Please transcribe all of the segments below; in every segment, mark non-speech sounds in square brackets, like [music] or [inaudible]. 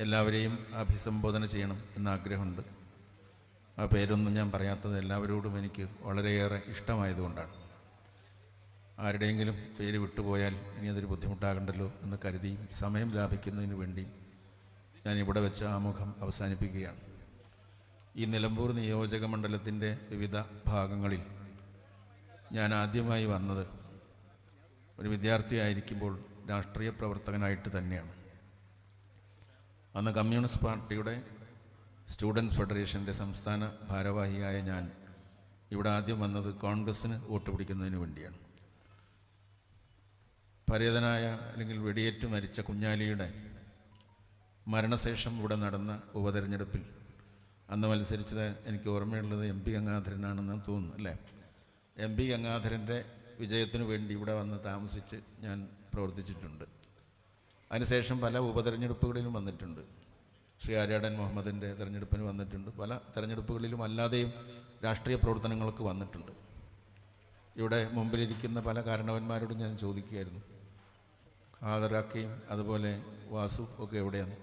എല്ലാവരെയും അഭിസംബോധന ചെയ്യണം എന്ന ആഗ്രഹമുണ്ട് ആ പേരൊന്നും ഞാൻ പറയാത്തത് എല്ലാവരോടും എനിക്ക് വളരെയേറെ ഇഷ്ടമായതുകൊണ്ടാണ്. ആരുടെയെങ്കിലും പേര് വിട്ടുപോയാൽ ഇനി അതൊരു ബുദ്ധിമുട്ടാകണ്ടല്ലോ എന്ന് കരുതിയും സമയം ലാഭിക്കുന്നതിന് വേണ്ടി ഞാൻ ഇവിടെ വെച്ച് ആമുഖം അവസാനിപ്പിക്കുകയാണ്. ഈ നിലമ്പൂർ നിയോജക മണ്ഡലത്തിന്റെ വിവിധ ഭാഗങ്ങളിൽ ഞാൻ ആദ്യമായി വന്നത് ഒരു വിദ്യാർത്ഥിയായിരിക്കുമ്പോൾ രാഷ്ട്രീയ പ്രവർത്തകനായിട്ട് തന്നെയാണ്. അന്ന് കമ്മ്യൂണിസ്റ്റ് പാർട്ടിയുടെ സ്റ്റുഡൻസ് ഫെഡറേഷന്റെ സംസ്ഥാന ഭാരവാഹിയായ ഞാൻ ഇവിടെ ആദ്യം വന്നത് കോൺഗ്രസ്സിന് വോട്ട് പിടിക്കുന്നതിന് വേണ്ടിയാണ്. പരേതനായ അല്ലെങ്കിൽ വെടിയേറ്റ് മരിച്ച കുഞ്ഞാലിയുടെ മരണശേഷം ഇവിടെ നടന്ന ഉപതെരഞ്ഞെടുപ്പിൽ അന്ന് മത്സരിച്ചത് എനിക്ക് ഓർമ്മയുള്ളത് എം പി ഗംഗാധരനാണെന്ന് തോന്നുന്നു അല്ലേ? എം പി ഗംഗാധരന്റെ വിജയത്തിനു വേണ്ടി ഇവിടെ വന്ന് താമസിച്ച് ഞാൻ പ്രവർത്തിച്ചിട്ടുണ്ട്. അതിനുശേഷം പല ഉപതെരഞ്ഞെടുപ്പുകളിലും വന്നിട്ടുണ്ട്. ശ്രീ ആര്യാടൻ മുഹമ്മദിന്റെ തെരഞ്ഞെടുപ്പിന് വന്നിട്ടുണ്ട്. പല തെരഞ്ഞെടുപ്പുകളിലും അല്ലാതെയും രാഷ്ട്രീയ പ്രവർത്തനങ്ങൾക്ക് വന്നിട്ടുണ്ട്. ഇവിടെ മുമ്പിലിരിക്കുന്ന പല കാരണവന്മാരോടും ഞാൻ ചോദിക്കുകയായിരുന്നു. ആദറാക്കയും അതുപോലെ വാസു ഒക്കെ എവിടെയാണ്?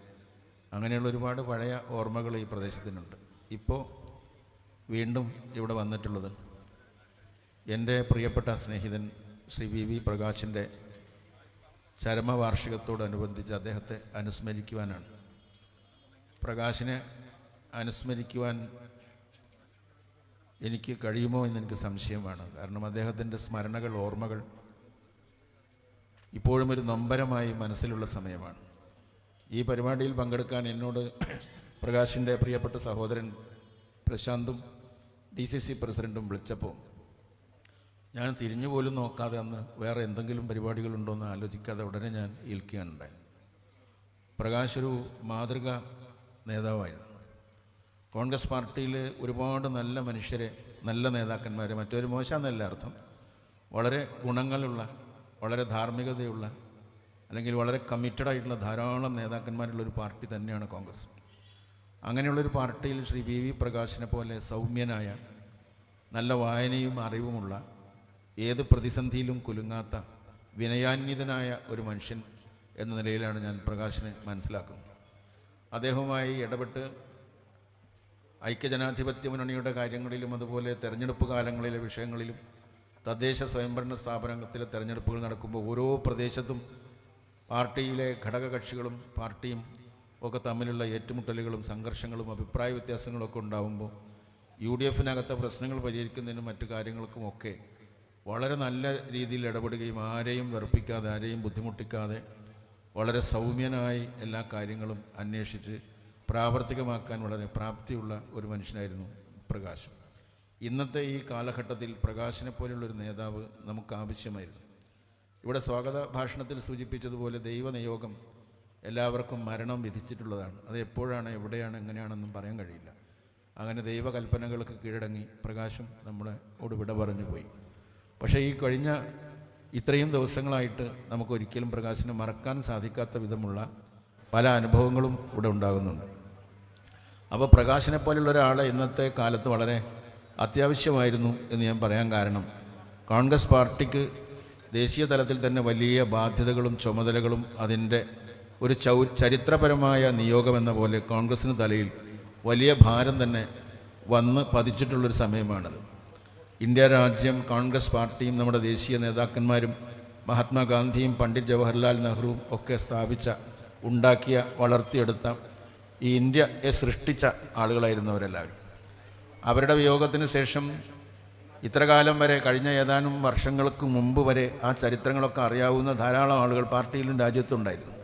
അങ്ങനെയുള്ള ഒരുപാട് പഴയ ഓർമ്മകൾ ഈ പ്രദേശത്തിനുണ്ട്. ഇപ്പോൾ വീണ്ടും ഇവിടെ വന്നിട്ടുള്ളത് എന്റെ പ്രിയപ്പെട്ട സ്നേഹിതൻ ശ്രീ വി വി പ്രകാശിന്റെ ചരമവാർഷികത്തോടനുബന്ധിച്ച് അദ്ദേഹത്തെ അനുസ്മരിക്കുവാനാണ്. പ്രകാശിനെ അനുസ്മരിക്കുവാൻ എനിക്ക് കഴിയുമോ എന്ന് എനിക്ക് സംശയമാണ് കാരണം അദ്ദേഹത്തിന്റെ സ്മരണകൾ ഓർമ്മകൾ ഇപ്പോഴും ഒരു നൊമ്പരമായി മനസ്സിലുള്ള സമയമാണ്. ഈ പരിപാടിയിൽ പങ്കെടുക്കാൻ എന്നോട് പ്രകാശിന്റെ പ്രിയപ്പെട്ട സഹോദരൻ പ്രശാന്തും ഡി സി സി പ്രസിഡന്റും വിളിച്ചപ്പോൾ ഞാൻ തിരിഞ്ഞു പോലും നോക്കാതെ അന്ന് വേറെ എന്തെങ്കിലും പരിപാടികളുണ്ടോ എന്ന് ആലോചിക്കാതെ ഉടനെ ഞാൻ ഏൽക്കുകയാണുണ്ടായി പ്രകാശ് ഒരു മാതൃക നേതാവായിരുന്നു. കോൺഗ്രസ് പാർട്ടിയിൽ ഒരുപാട് നല്ല മനുഷ്യരെ നല്ല നേതാക്കന്മാരെ മറ്റൊരു മോശമെന്നല്ല അർത്ഥം. വളരെ ഗുണങ്ങളുള്ള വളരെ ധാർമ്മികതയുള്ള അല്ലെങ്കിൽ വളരെ കമ്മിറ്റഡ് ആയിട്ടുള്ള ധാരാളം നേതാക്കന്മാരുള്ള ഒരു പാർട്ടി തന്നെയാണ് കോൺഗ്രസ്. അങ്ങനെയുള്ളൊരു പാർട്ടിയിൽ ശ്രീ വി വി പ്രകാശിനെ പോലെ സൗമ്യനായ നല്ല വായനയും അറിവുമുള്ള ഏത് പ്രതിസന്ധിയിലും കുലുങ്ങാത്ത വിനയാന്വിതനായ ഒരു മനുഷ്യൻ എന്ന നിലയിലാണ് ഞാൻ പ്രകാശിനെ മനസ്സിലാക്കുന്നത്. അദ്ദേഹവുമായി ഇടപെട്ട് ഐക്യജനാധിപത്യ മുന്നണിയുടെ കാര്യങ്ങളിലും അതുപോലെ തെരഞ്ഞെടുപ്പ് കാലങ്ങളിലെ വിഷയങ്ങളിലും തദ്ദേശ സ്വയംഭരണ സ്ഥാപനത്തിലെ തെരഞ്ഞെടുപ്പുകൾ നടക്കുമ്പോൾ ഓരോ പ്രദേശത്തും പാർട്ടിയിലെ ഘടകകക്ഷികളും പാർട്ടിയും ഒക്കെ തമ്മിലുള്ള ഏറ്റുമുട്ടലുകളും സംഘർഷങ്ങളും അഭിപ്രായ വ്യത്യാസങ്ങളൊക്കെ ഉണ്ടാകുമ്പോൾ യു ഡി എഫിനകത്തെ പ്രശ്നങ്ങൾ പരിഹരിക്കുന്നതിനും മറ്റു കാര്യങ്ങൾക്കുമൊക്കെ വളരെ നല്ല രീതിയിൽ ഇടപെടുകയും ആരെയും വെറുപ്പിക്കാതെ ആരെയും ബുദ്ധിമുട്ടിക്കാതെ വളരെ സൗമ്യനായി എല്ലാ കാര്യങ്ങളും അന്വേഷിച്ച് പ്രാവർത്തികമാക്കാൻ വളരെ പ്രാപ്തിയുള്ള ഒരു മനുഷ്യനായിരുന്നു പ്രകാശം. ഇന്നത്തെ ഈ കാലഘട്ടത്തിൽ പ്രകാശിനെ പോലെയുള്ളൊരു നേതാവ് നമുക്ക് ആവശ്യമായിരുന്നു. ഇവിടെ സ്വാഗത ഭാഷണത്തിൽ സൂചിപ്പിച്ചതുപോലെ ദൈവനിയോഗം എല്ലാവർക്കും മരണം വിധിച്ചിട്ടുള്ളതാണ്. അത് എപ്പോഴാണ് എവിടെയാണ് എങ്ങനെയാണെന്നും പറയാൻ കഴിയില്ല. അങ്ങനെ ദൈവകൽപ്പനകൾക്ക് കീഴടങ്ങി പ്രകാശം നമ്മളോട് വിട പറഞ്ഞു പോയി. പക്ഷേ ഈ കഴിഞ്ഞ ഇത്രയും ദിവസങ്ങളായിട്ട് നമുക്ക് ഒരിക്കലും പ്രകാശിനെ മറക്കാൻ സാധിക്കാത്ത വിധമുള്ള പല അനുഭവങ്ങളും ഇവിടെ ഉണ്ടാകുന്നുണ്ട്. അപ്പോൾ പ്രകാശിനെ പോലുള്ള ഒരാളെ ഇന്നത്തെ കാലത്ത് വളരെ അത്യാവശ്യമായിരുന്നു എന്ന് ഞാൻ പറയാൻ കാരണം കോൺഗ്രസ് പാർട്ടിക്ക് ദേശീയ തലത്തിൽ തന്നെ വലിയ ബാധ്യതകളും ചുമതലകളും അതിന്റെ ഒരു ചൗ ചരിത്രപരമായ നിയോഗം എന്ന പോലെ കോൺഗ്രസിന് തലയിൽ വലിയ ഭാരം തന്നെ വന്ന് പതിച്ചിട്ടുള്ളൊരു സമയമാണത്. ഇന്ത്യ രാജ്യം കോൺഗ്രസ് പാർട്ടിയും നമ്മുടെ ദേശീയ നേതാക്കന്മാരും മഹാത്മാഗാന്ധിയും പണ്ഡിറ്റ് ജവഹർലാൽ നെഹ്റുവും ഒക്കെ സ്ഥാപിച്ച ഉണ്ടാക്കിയ വളർത്തിയെടുത്ത ഈ ഇന്ത്യയെ സൃഷ്ടിച്ച ആളുകളായിരുന്നു അവരെല്ലാവരും അവരുടെ വിയോഗത്തിന് ശേഷം ഇത്രകാലം വരെ കഴിഞ്ഞ ഏതാനും വർഷങ്ങൾക്ക് മുമ്പ് വരെ ആ ചരിത്രങ്ങളൊക്കെ അറിയാവുന്ന ധാരാളം ആളുകൾ പാർട്ടിയിലും രാജ്യത്തും ഉണ്ടായിരുന്നു.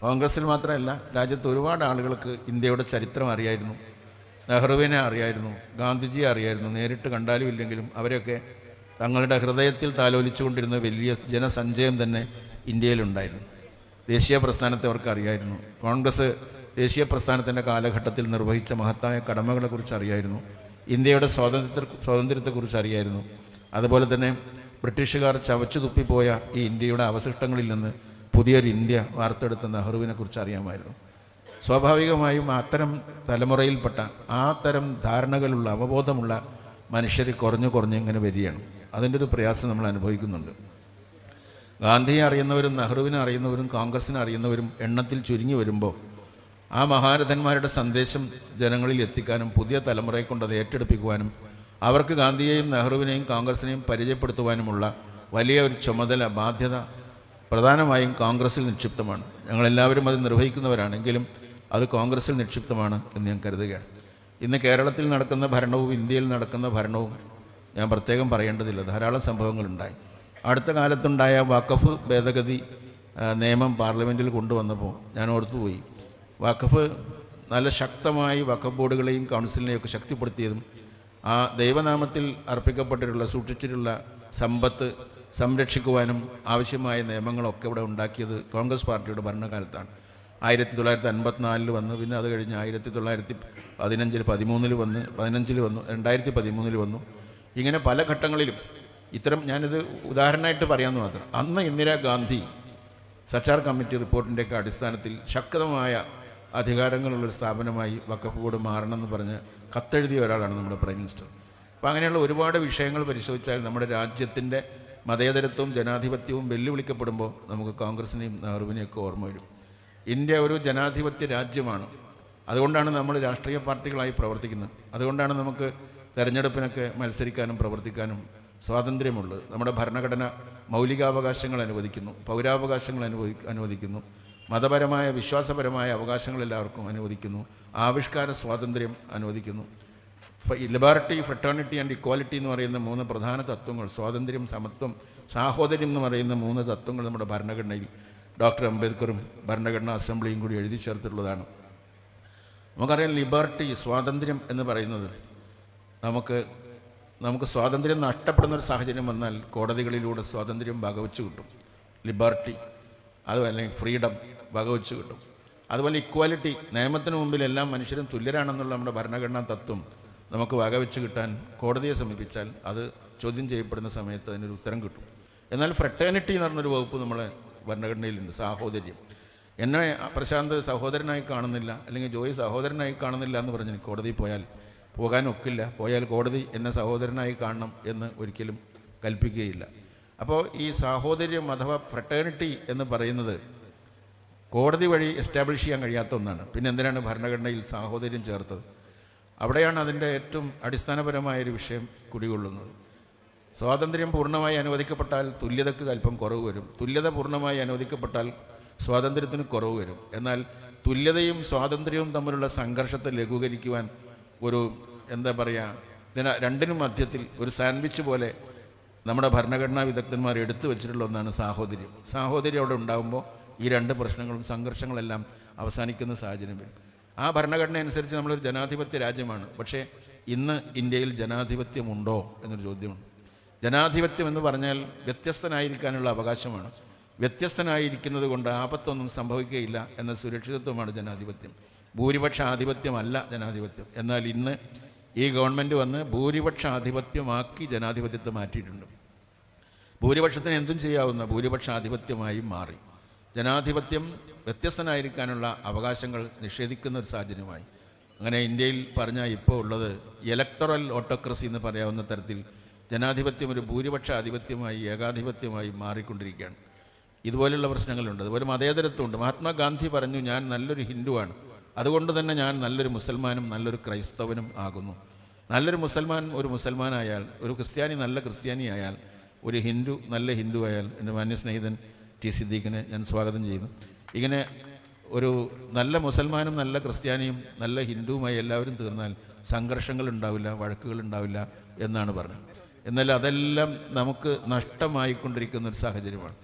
കോൺഗ്രസ്സിൽ മാത്രമല്ല രാജ്യത്ത് ഒരുപാട് ആളുകൾക്ക് ഇന്ത്യയുടെ ചരിത്രം അറിയായിരുന്നു. നെഹ്റുവിനെ അറിയായിരുന്നു ഗാന്ധിജിയെ അറിയായിരുന്നു നേരിട്ട് കണ്ടാലും ഇല്ലെങ്കിലും അവരൊക്കെ തങ്ങളുടെ ഹൃദയത്തിൽ താലോലിച്ചുകൊണ്ടിരുന്ന വലിയ ജനസഞ്ചയം തന്നെ ഇന്ത്യയിലുണ്ടായിരുന്നു. ദേശീയ പ്രസ്ഥാനത്തെ അവർക്ക് അറിയായിരുന്നു. കോൺഗ്രസ് ദേശീയ പ്രസ്ഥാനത്തിന്റെ കാലഘട്ടത്തിൽ നിർവഹിച്ച മഹത്തായ കടമകളെക്കുറിച്ച് അറിയായിരുന്നു. ഇന്ത്യയുടെ സ്വാതന്ത്ര്യത്തെ സ്വാതന്ത്ര്യത്തെക്കുറിച്ച് അറിയായിരുന്നു. അതുപോലെ തന്നെ ബ്രിട്ടീഷുകാർ ചവച്ചു തുപ്പിപ്പോയ ഈ ഇന്ത്യയുടെ അവശിഷ്ടങ്ങളിൽ നിന്ന് പുതിയൊരു ഇന്ത്യ വാർത്തെടുത്ത നെഹ്റുവിനെക്കുറിച്ച് അറിയാമായിരുന്നു. സ്വാഭാവികമായും അത്തരം തലമുറയിൽപ്പെട്ട ആ തരം ധാരണകളുള്ള അവബോധമുള്ള മനുഷ്യർ കുറഞ്ഞു കുറഞ്ഞ് ഇങ്ങനെ വരികയാണ്. അതിന്റെ ഒരു പ്രയാസം നമ്മൾ അനുഭവിക്കുന്നുണ്ട്. ഗാന്ധിയെ അറിയുന്നവരും നെഹ്റുവിനെ അറിയുന്നവരും കോൺഗ്രസിനെ അറിയുന്നവരും എണ്ണത്തിൽ ചുരുങ്ങി വരുമ്പോൾ ആ മഹാരഥന്മാരുടെ സന്ദേശം ജനങ്ങളിൽ എത്തിക്കാനും പുതിയ തലമുറയെ കൊണ്ട് അത് ഏറ്റെടുപ്പിക്കുവാനും അവർക്ക് ഗാന്ധിയെയും നെഹ്റുവിനെയും കോൺഗ്രസിനെയും പരിചയപ്പെടുത്തുവാനുമുള്ള വലിയ ഒരു ചുമതല ബാധ്യത പ്രധാനമായും കോൺഗ്രസിൽ നിക്ഷിപ്തമാണ്. ഞങ്ങളെല്ലാവരും അത് നിർവഹിക്കുന്നവരാണെങ്കിലും അത് കോൺഗ്രസിൽ നിക്ഷിപ്തമാണ് എന്ന് ഞാൻ കരുതുകയാണ്. ഇന്ന് കേരളത്തിൽ നടക്കുന്ന ഭരണവും ഇന്ത്യയിൽ നടക്കുന്ന ഭരണവും ഞാൻ പ്രത്യേകം പറയേണ്ടതില്ല. ധാരാളം സംഭവങ്ങളുണ്ടായി. അടുത്ത കാലത്തുണ്ടായ വഖഫ് ഭേദഗതി നിയമം പാർലമെന്റിൽ കൊണ്ടുവന്നപ്പോൾ ഞാൻ ഓർത്തുപോയി. വഖഫ് നല്ല ശക്തമായി വഖഫ് ബോർഡുകളെയും കൗൺസിലിനെയൊക്കെ ശക്തിപ്പെടുത്തിയതും ആ ദൈവനാമത്തിൽ അർപ്പിക്കപ്പെട്ടിട്ടുള്ള സൂക്ഷിച്ചിട്ടുള്ള സമ്പത്ത് സംരക്ഷിക്കുവാനും ആവശ്യമായ നിയമങ്ങളൊക്കെ ഇവിടെ ഉണ്ടാക്കിയത് കോൺഗ്രസ് പാർട്ടിയുടെ ഭരണകാലത്താണ്. ആയിരത്തി തൊള്ളായിരത്തി അൻപത്തിനാലിൽ വന്നു. പിന്നെ അത് കഴിഞ്ഞ് ആയിരത്തി തൊള്ളായിരത്തി പതിനഞ്ചിൽ പതിമൂന്നിൽ വന്ന് പതിനഞ്ചിൽ വന്നു രണ്ടായിരത്തി പതിമൂന്നിൽ വന്നു. ഇങ്ങനെ പല ഘട്ടങ്ങളിലും ഇത്തരം ഞാനിത് ഉദാഹരണമായിട്ട് പറയാമെന്ന് മാത്രം. അന്ന് ഇന്ദിരാഗാന്ധി സച്ചാർ കമ്മിറ്റി റിപ്പോർട്ടിന്റെയൊക്കെ അടിസ്ഥാനത്തിൽ ശക്തമായ അധികാരങ്ങളുള്ളൊരു സ്ഥാപനമായി വക്കഫ് ബോർഡ് മാറണമെന്ന് പറഞ്ഞ് കത്തെഴുതിയ ഒരാളാണ് നമ്മുടെ പ്രൈം മിനിസ്റ്റർ. അപ്പോൾ അങ്ങനെയുള്ള ഒരുപാട് വിഷയങ്ങൾ പരിശോധിച്ചാൽ നമ്മുടെ രാജ്യത്തിന്റെ മതേതരത്വവും ജനാധിപത്യവും വെല്ലുവിളിക്കപ്പെടുമ്പോൾ നമുക്ക് കോൺഗ്രസിനെയും നെഹ്റുവിനെയൊക്കെ ഓർമ്മ വരും. ഇന്ത്യ ഒരു ജനാധിപത്യ രാജ്യമാണ്. അതുകൊണ്ടാണ് നമ്മൾ രാഷ്ട്രീയ പാർട്ടികളായി പ്രവർത്തിക്കുന്നത്. അതുകൊണ്ടാണ് നമുക്ക് തെരഞ്ഞെടുപ്പിനൊക്കെ മത്സരിക്കാനും പ്രവർത്തിക്കാനും സ്വാതന്ത്ര്യമുള്ളത്. നമ്മുടെ ഭരണഘടന മൗലികാവകാശങ്ങൾ അനുവദിക്കുന്നു പൗരാവകാശങ്ങൾ അനുവദി അനുവദിക്കുന്നു മതപരമായ വിശ്വാസപരമായ അവകാശങ്ങൾ എല്ലാവർക്കും അനുവദിക്കുന്നു ആവിഷ്കാര സ്വാതന്ത്ര്യം അനുവദിക്കുന്നു. ലിബർട്ടി ഫ്രട്ടേണിറ്റി ആൻഡ് ഇക്വാലിറ്റി എന്ന് പറയുന്ന മൂന്ന് പ്രധാന തത്വങ്ങൾ സ്വാതന്ത്ര്യം സമത്വം സാഹോദര്യം എന്ന് പറയുന്ന മൂന്ന് തത്വങ്ങൾ നമ്മുടെ ഭരണഘടനയിൽ ഡോക്ടർ അംബേദ്കറും ഭരണഘടനാ അസംബ്ലിയും കൂടി എഴുതി ചേർത്തിട്ടുള്ളതാണ്. നമുക്കറിയാം ലിബർട്ടി സ്വാതന്ത്ര്യം എന്ന് പറയുന്നത് നമുക്ക് നമുക്ക് സ്വാതന്ത്ര്യം നഷ്ടപ്പെടുന്ന ഒരു സാഹചര്യം വന്നാൽ കോടതികളിലൂടെ സ്വാതന്ത്ര്യം വകവെച്ച് കിട്ടും. ലിബർട്ടി അതുപോലെ അല്ലെങ്കിൽ ഫ്രീഡം വകവെച്ച് കിട്ടും. അതുപോലെ ഇക്വാലിറ്റി നിയമത്തിന് മുമ്പിൽ എല്ലാ മനുഷ്യരും തുല്യരാണെന്നുള്ള നമ്മുടെ ഭരണഘടനാ തത്വം നമുക്ക് വകവെച്ച് കിട്ടാൻ കോടതിയെ സമീപിച്ചാൽ അത് ചോദ്യം ചെയ്യപ്പെടുന്ന സമയത്ത് അതിനൊരു ഉത്തരം കിട്ടും. എന്നാൽ ഫ്രട്ടേണിറ്റി എന്ന് പറഞ്ഞൊരു വകുപ്പ് നമ്മളെ ഭരണഘടനയിലുണ്ട് സാഹോദര്യം. എന്നെ പ്രശാന്ത് സഹോദരനായി കാണുന്നില്ല അല്ലെങ്കിൽ ജോയി സഹോദരനായി കാണുന്നില്ല എന്ന് പറഞ്ഞ് കോടതി പോയാൽ പോകാനൊക്കില്ല. പോയാൽ കോടതി എന്നെ സഹോദരനായി കാണണം എന്ന് ഒരിക്കലും കൽപ്പിക്കുകയില്ല. അപ്പോൾ ഈ സാഹോദര്യം അഥവാ ഫ്രട്ടേണിറ്റി എന്ന് പറയുന്നത് കോടതി വഴി എസ്റ്റാബ്ലിഷ് ചെയ്യാൻ കഴിയാത്ത ഒന്നാണ്. പിന്നെ എന്തിനാണ് ഭരണഘടനയിൽ സാഹോദര്യം ചേർത്തത്? അവിടെയാണ് അതിന്റെ ഏറ്റവും അടിസ്ഥാനപരമായൊരു വിഷയം കുടികൊള്ളുന്നത്. സ്വാതന്ത്ര്യം പൂർണമായി അനുവദിക്കപ്പെട്ടാൽ തുല്യതയ്ക്ക് അല്പം കുറവ് വരും. തുല്യത പൂർണമായി അനുവദിക്കപ്പെട്ടാൽ സ്വാതന്ത്ര്യത്തിന് കുറവ് വരും. എന്നാൽ തുല്യതയും സ്വാതന്ത്ര്യവും തമ്മിലുള്ള സംഘർഷത്തെ ലഘൂകരിക്കുവാൻ ഒരു എന്താ പറയുക രണ്ടിനും മധ്യത്തിൽ ഒരു സാൻഡ്വിച്ച് പോലെ നമ്മുടെ ഭരണഘടനാ വിദഗ്ധന്മാർ എടുത്തു വെച്ചിട്ടുള്ള ഒന്നാണ് സാഹോദര്യം. സാഹോദര്യം അവിടെ ഉണ്ടാകുമ്പോൾ ഈ രണ്ട് പ്രശ്നങ്ങളും സംഘർഷങ്ങളെല്ലാം അവസാനിക്കുന്ന സാഹചര്യം വരും. ആ ഭരണഘടന അനുസരിച്ച് നമ്മളൊരു ജനാധിപത്യ രാജ്യമാണ്. പക്ഷേ ഇന്ന് ഇന്ത്യയിൽ ജനാധിപത്യമുണ്ടോ എന്നൊരു ചോദ്യമുണ്ട്. ജനാധിപത്യം എന്ന് പറഞ്ഞാൽ വ്യത്യസ്തനായിരിക്കാനുള്ള അവകാശമാണ്. വ്യത്യസ്തനായിരിക്കുന്നത് കൊണ്ട് ആപത്തൊന്നും സംഭവിക്കുകയില്ല എന്ന സുരക്ഷിതത്വമാണ് ജനാധിപത്യം. ഭൂരിപക്ഷ ആധിപത്യമല്ല ജനാധിപത്യം. എന്നാൽ ഇന്ന് ഈ ഗവൺമെന്റ് വന്ന് ഭൂരിപക്ഷ ആധിപത്യമാക്കി ജനാധിപത്യത്തെ മാറ്റിയിട്ടുണ്ട്. ഭൂരിപക്ഷത്തിന് എന്തും ചെയ്യാവുന്ന ഭൂരിപക്ഷാധിപത്യമായി മാറി. ജനാധിപത്യം വ്യത്യസ്തനായിരിക്കാനുള്ള അവകാശങ്ങൾ നിഷേധിക്കുന്ന ഒരു സാഹചര്യമായി. അങ്ങനെ ഇന്ത്യയിൽ പറഞ്ഞാൽ ഇപ്പോൾ ഉള്ളത് ഇലക്ടറൽ ഓട്ടോക്രസി എന്ന് പറയാവുന്ന തരത്തിൽ ജനാധിപത്യം ഒരു ഭൂരിപക്ഷ ആധിപത്യമായി ഏകാധിപത്യമായി മാറിക്കൊണ്ടിരിക്കുകയാണ്. ഇതുപോലെയുള്ള പ്രശ്നങ്ങളുണ്ട്. അതുപോലെ മതേതരത്വമുണ്ട്. മഹാത്മാഗാന്ധി പറഞ്ഞു ഞാൻ നല്ലൊരു ഹിന്ദുവാണ്. അതുകൊണ്ട് തന്നെ ഞാൻ നല്ലൊരു മുസൽമാനും നല്ലൊരു ക്രൈസ്തവനും ആകുന്നു. നല്ലൊരു മുസൽമാൻ ഒരു മുസൽമാനായാൽ ഒരു ക്രിസ്ത്യാനി നല്ല ക്രിസ്ത്യാനി ആയാൽ ഒരു ഹിന്ദു നല്ല ഹിന്ദു ആയാൽ എന്റെ മാന്യസ്നേഹിതൻ ടി സിദ്ദീഖിനെ ഞാൻ സ്വാഗതം ചെയ്യുന്നു. ഇങ്ങനെ ഒരു നല്ല മുസൽമാനും നല്ല ക്രിസ്ത്യാനിയും നല്ല ഹിന്ദുവുമായി എല്ലാവരും തീർന്നാൽ സംഘർഷങ്ങൾ ഉണ്ടാവില്ല വഴക്കുകൾ ഉണ്ടാവില്ല എന്നാണ് പറഞ്ഞത്. എന്നാൽ അതെല്ലാം നമുക്ക് നഷ്ടമായിക്കൊണ്ടിരിക്കുന്ന ഒരു സാഹചര്യമാണ്.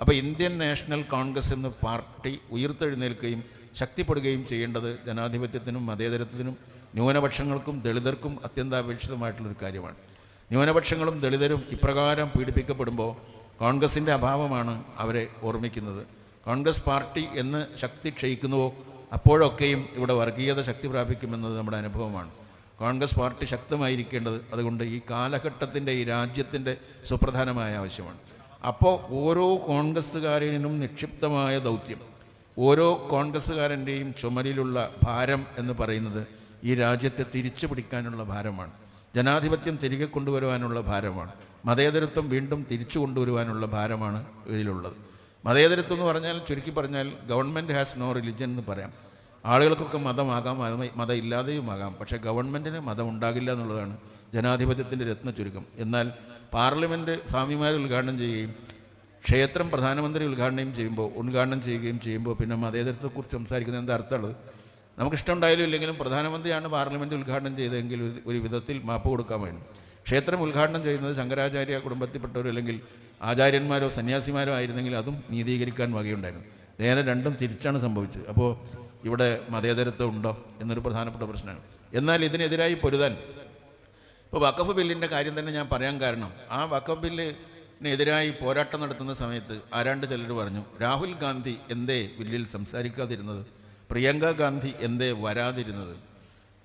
അപ്പോൾ ഇന്ത്യൻ നാഷണൽ കോൺഗ്രസ് എന്ന പാർട്ടി ഉയർത്തെഴുന്നേൽക്കുകയും ശക്തിപ്പെടുകയും ചെയ്യേണ്ടത് ജനാധിപത്യത്തിനും മതേതരത്വത്തിനും ന്യൂനപക്ഷങ്ങൾക്കും ദളിതർക്കും അത്യന്താപേക്ഷിതമായിട്ടുള്ളൊരു കാര്യമാണ്. ന്യൂനപക്ഷങ്ങളും ദളിതരും ഇപ്രകാരം പീഡിപ്പിക്കപ്പെടുമ്പോൾ കോൺഗ്രസിന്റെ അഭാവമാണ് അവരെ ഓർമ്മിക്കുന്നത്. കോൺഗ്രസ് പാർട്ടി എന്ന് ശക്തി ക്ഷയിക്കുന്നുവോ അപ്പോഴൊക്കെയും ഇവിടെ വർഗീയത ശക്തി പ്രാപിക്കുമെന്നത് നമ്മുടെ അനുഭവമാണ്. കോൺഗ്രസ് പാർട്ടി ശക്തമായിരിക്കേണ്ടത് അതുകൊണ്ട് ഈ കാലഘട്ടത്തിന്റെ ഈ രാജ്യത്തിന്റെ സുപ്രധാനമായ ആവശ്യമാണ്. അപ്പോൾ ഓരോ കോൺഗ്രസ്സുകാരനും നിക്ഷിപ്തമായ ദൗത്യം ഓരോ കോൺഗ്രസ്സുകാരന്റെയും ചുമലിലുള്ള ഭാരം എന്ന് പറയുന്നത് ഈ രാജ്യത്തെ തിരിച്ചു പിടിക്കാനുള്ള ഭാരമാണ്. ജനാധിപത്യം തിരികെ കൊണ്ടുവരുവാനുള്ള ഭാരമാണ്. മതേതരത്വം വീണ്ടും തിരിച്ചു കൊണ്ടുവരുവാനുള്ള ഭാരമാണ് ഇതിലുള്ളത്. മതേതരത്വം എന്ന് പറഞ്ഞാൽ ചുരുക്കി പറഞ്ഞാൽ ഗവൺമെന്റ് ഹാസ് നോ റിലിജൻ എന്ന് പറയാം. ആളുകൾക്കൊക്കെ മതമാകാം മതം ഇല്ലാതെയും ഇല്ലാതെയുമാകാം പക്ഷേ ഗവൺമെന്റിന് മതം ഉണ്ടാകില്ല എന്നുള്ളതാണ് ജനാധിപത്യത്തിന്റെ രത്ന ചുരുക്കം എന്നാൽ പാർലമെന്റ് സ്വാമിമാർ ഉദ്ഘാടനം ചെയ്യുകയും ക്ഷേത്രം പ്രധാനമന്ത്രി ഉദ്ഘാടനം ചെയ്യുമ്പോൾ ഉദ്ഘാടനം ചെയ്യുകയും ചെയ്യുമ്പോൾ പിന്നെ മതേതരത്തെക്കുറിച്ച് സംസാരിക്കുന്നത് എന്താ അർത്ഥമുള്ളത്? നമുക്കിഷ്ടമുണ്ടായാലും ഇല്ലെങ്കിലും പ്രധാനമന്ത്രിയാണ് പാർലമെന്റ് ഉദ്ഘാടനം ചെയ്തതെങ്കിൽ ഒരു വിധത്തിൽ മാപ്പ് കൊടുക്കാമായിരുന്നു. ക്ഷേത്രം ഉദ്ഘാടനം ചെയ്യുന്നത് ശങ്കരാചാര്യ കുടുംബത്തിൽപ്പെട്ടവരോ അല്ലെങ്കിൽ ആചാര്യന്മാരോ സന്യാസിമാരോ ആയിരുന്നെങ്കിൽ അതും നീതീകരിക്കാൻ വകയുണ്ടായിരുന്നു. നേരെ രണ്ടും തിരിച്ചാണ് സംഭവിച്ചത്. അപ്പോൾ ഇവിടെ മതേതരത്വം ഉണ്ടോ എന്നൊരു പ്രധാനപ്പെട്ട പ്രശ്നമാണ്. എന്നാൽ ഇതിനെതിരായി പൊരുതാൻ. ഇപ്പോൾ വഖഫ് ബില്ലിന്റെ കാര്യം തന്നെ ഞാൻ പറയാൻ കാരണം ആ വഖഫ് ബില്ലിനെതിരായി പോരാട്ടം നടത്തുന്ന സമയത്ത് ആരാണ്ട് ചിലർ പറഞ്ഞു രാഹുൽ ഗാന്ധി എന്തേ ബില്ലിൽ സംസാരിക്കാതിരുന്നത്? പ്രിയങ്ക ഗാന്ധി എന്തേ വരാതിരുന്നത്?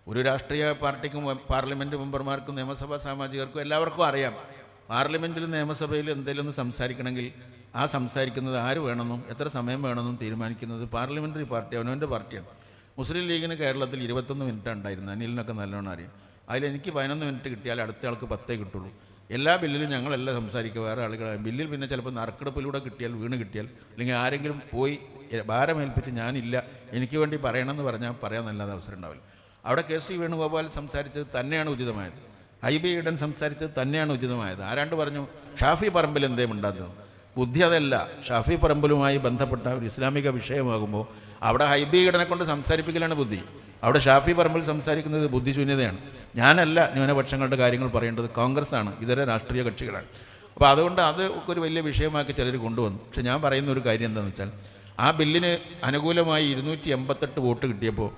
ഒരു രാഷ്ട്രീയ പാർട്ടിക്കും പാർലമെന്റ് മെമ്പർമാർക്കും നിയമസഭാ സാമാജികർക്കും എല്ലാവർക്കും അറിയാം. പാർലമെന്റിലും നിയമസഭയിലും എന്തെങ്കിലും ഒന്ന് സംസാരിക്കണമെങ്കിൽ ആ സംസാരിക്കുന്നത് ആര് വേണമെന്നും എത്ര സമയം വേണമെന്നും തീരുമാനിക്കുന്നത് പാർലമെന്ററി പാർട്ടി അവനവന്റെ പാർട്ടിയാണ്. മുസ്ലിം ലീഗിന് കേരളത്തിൽ ഇരുപത്തൊന്ന് മിനിറ്റ് ഉണ്ടായിരുന്നു അനിലിനൊക്കെ നല്ലോണം അറിയാം. അതിലെനിക്ക് പതിനൊന്ന് മിനിറ്റ് കിട്ടിയാൽ അടുത്ത ആൾക്ക് പത്തേ കിട്ടുള്ളൂ. എല്ലാ ബില്ലിലും ഞങ്ങളല്ല സംസാരിക്കുക വേറെ ആളുകൾ ബില്ലിൽ പിന്നെ ചിലപ്പോൾ നറുക്കെടുപ്പിലൂടെ കിട്ടിയാൽ വീണ് കിട്ടിയാൽ അല്ലെങ്കിൽ ആരെങ്കിലും പോയി ഭാരമേൽപ്പിച്ച് ഞാനില്ല എനിക്ക് വേണ്ടി പറയണമെന്ന് പറഞ്ഞാൽ പറയാൻ നല്ലാതെ അവസരം ഉണ്ടാവില്ല. അവിടെ കെ സി വേണുഗോപാൽ സംസാരിച്ചത് തന്നെയാണ് ഉചിതമായത്. ഹൈബി ഈഡൻ സംസാരിച്ചത് തന്നെയാണ് ഉചിതമായത്. ആരാണ്ട് പറഞ്ഞു ഷാഫി പറമ്പിൽ എന്തേ ഉണ്ടാകുന്നത് ബുദ്ധി അതല്ല ഷാഫി പറമ്പലുമായി ബന്ധപ്പെട്ട ഒരു ഇസ്ലാമിക വിഷയമാകുമ്പോൾ അവിടെ ഹൈബി ഈഡനെ കൊണ്ട് സംസാരിപ്പിക്കലാണ് ബുദ്ധി. അവിടെ ഷാഫി പറമ്പിൽ സംസാരിക്കുന്നത് ബുദ്ധിശൂന്യതയാണ്. ഞാനല്ല ന്യൂനപക്ഷങ്ങളുടെ കാര്യങ്ങൾ പറയേണ്ടത് കോൺഗ്രസ് ആണ് ഇതര രാഷ്ട്രീയ കക്ഷികളാണ്. അപ്പോൾ അതുകൊണ്ട് അത് ഒക്കെ ഒരു വലിയ വിഷയമാക്കി ചിലർ കൊണ്ടുവന്നു. പക്ഷെ ഞാൻ പറയുന്ന ഒരു കാര്യം എന്താണെന്ന് വെച്ചാൽ ആ ബില്ലിന് അനുകൂലമായി ഇരുന്നൂറ്റി എൺപത്തെട്ട് വോട്ട് കിട്ടിയപ്പോൾ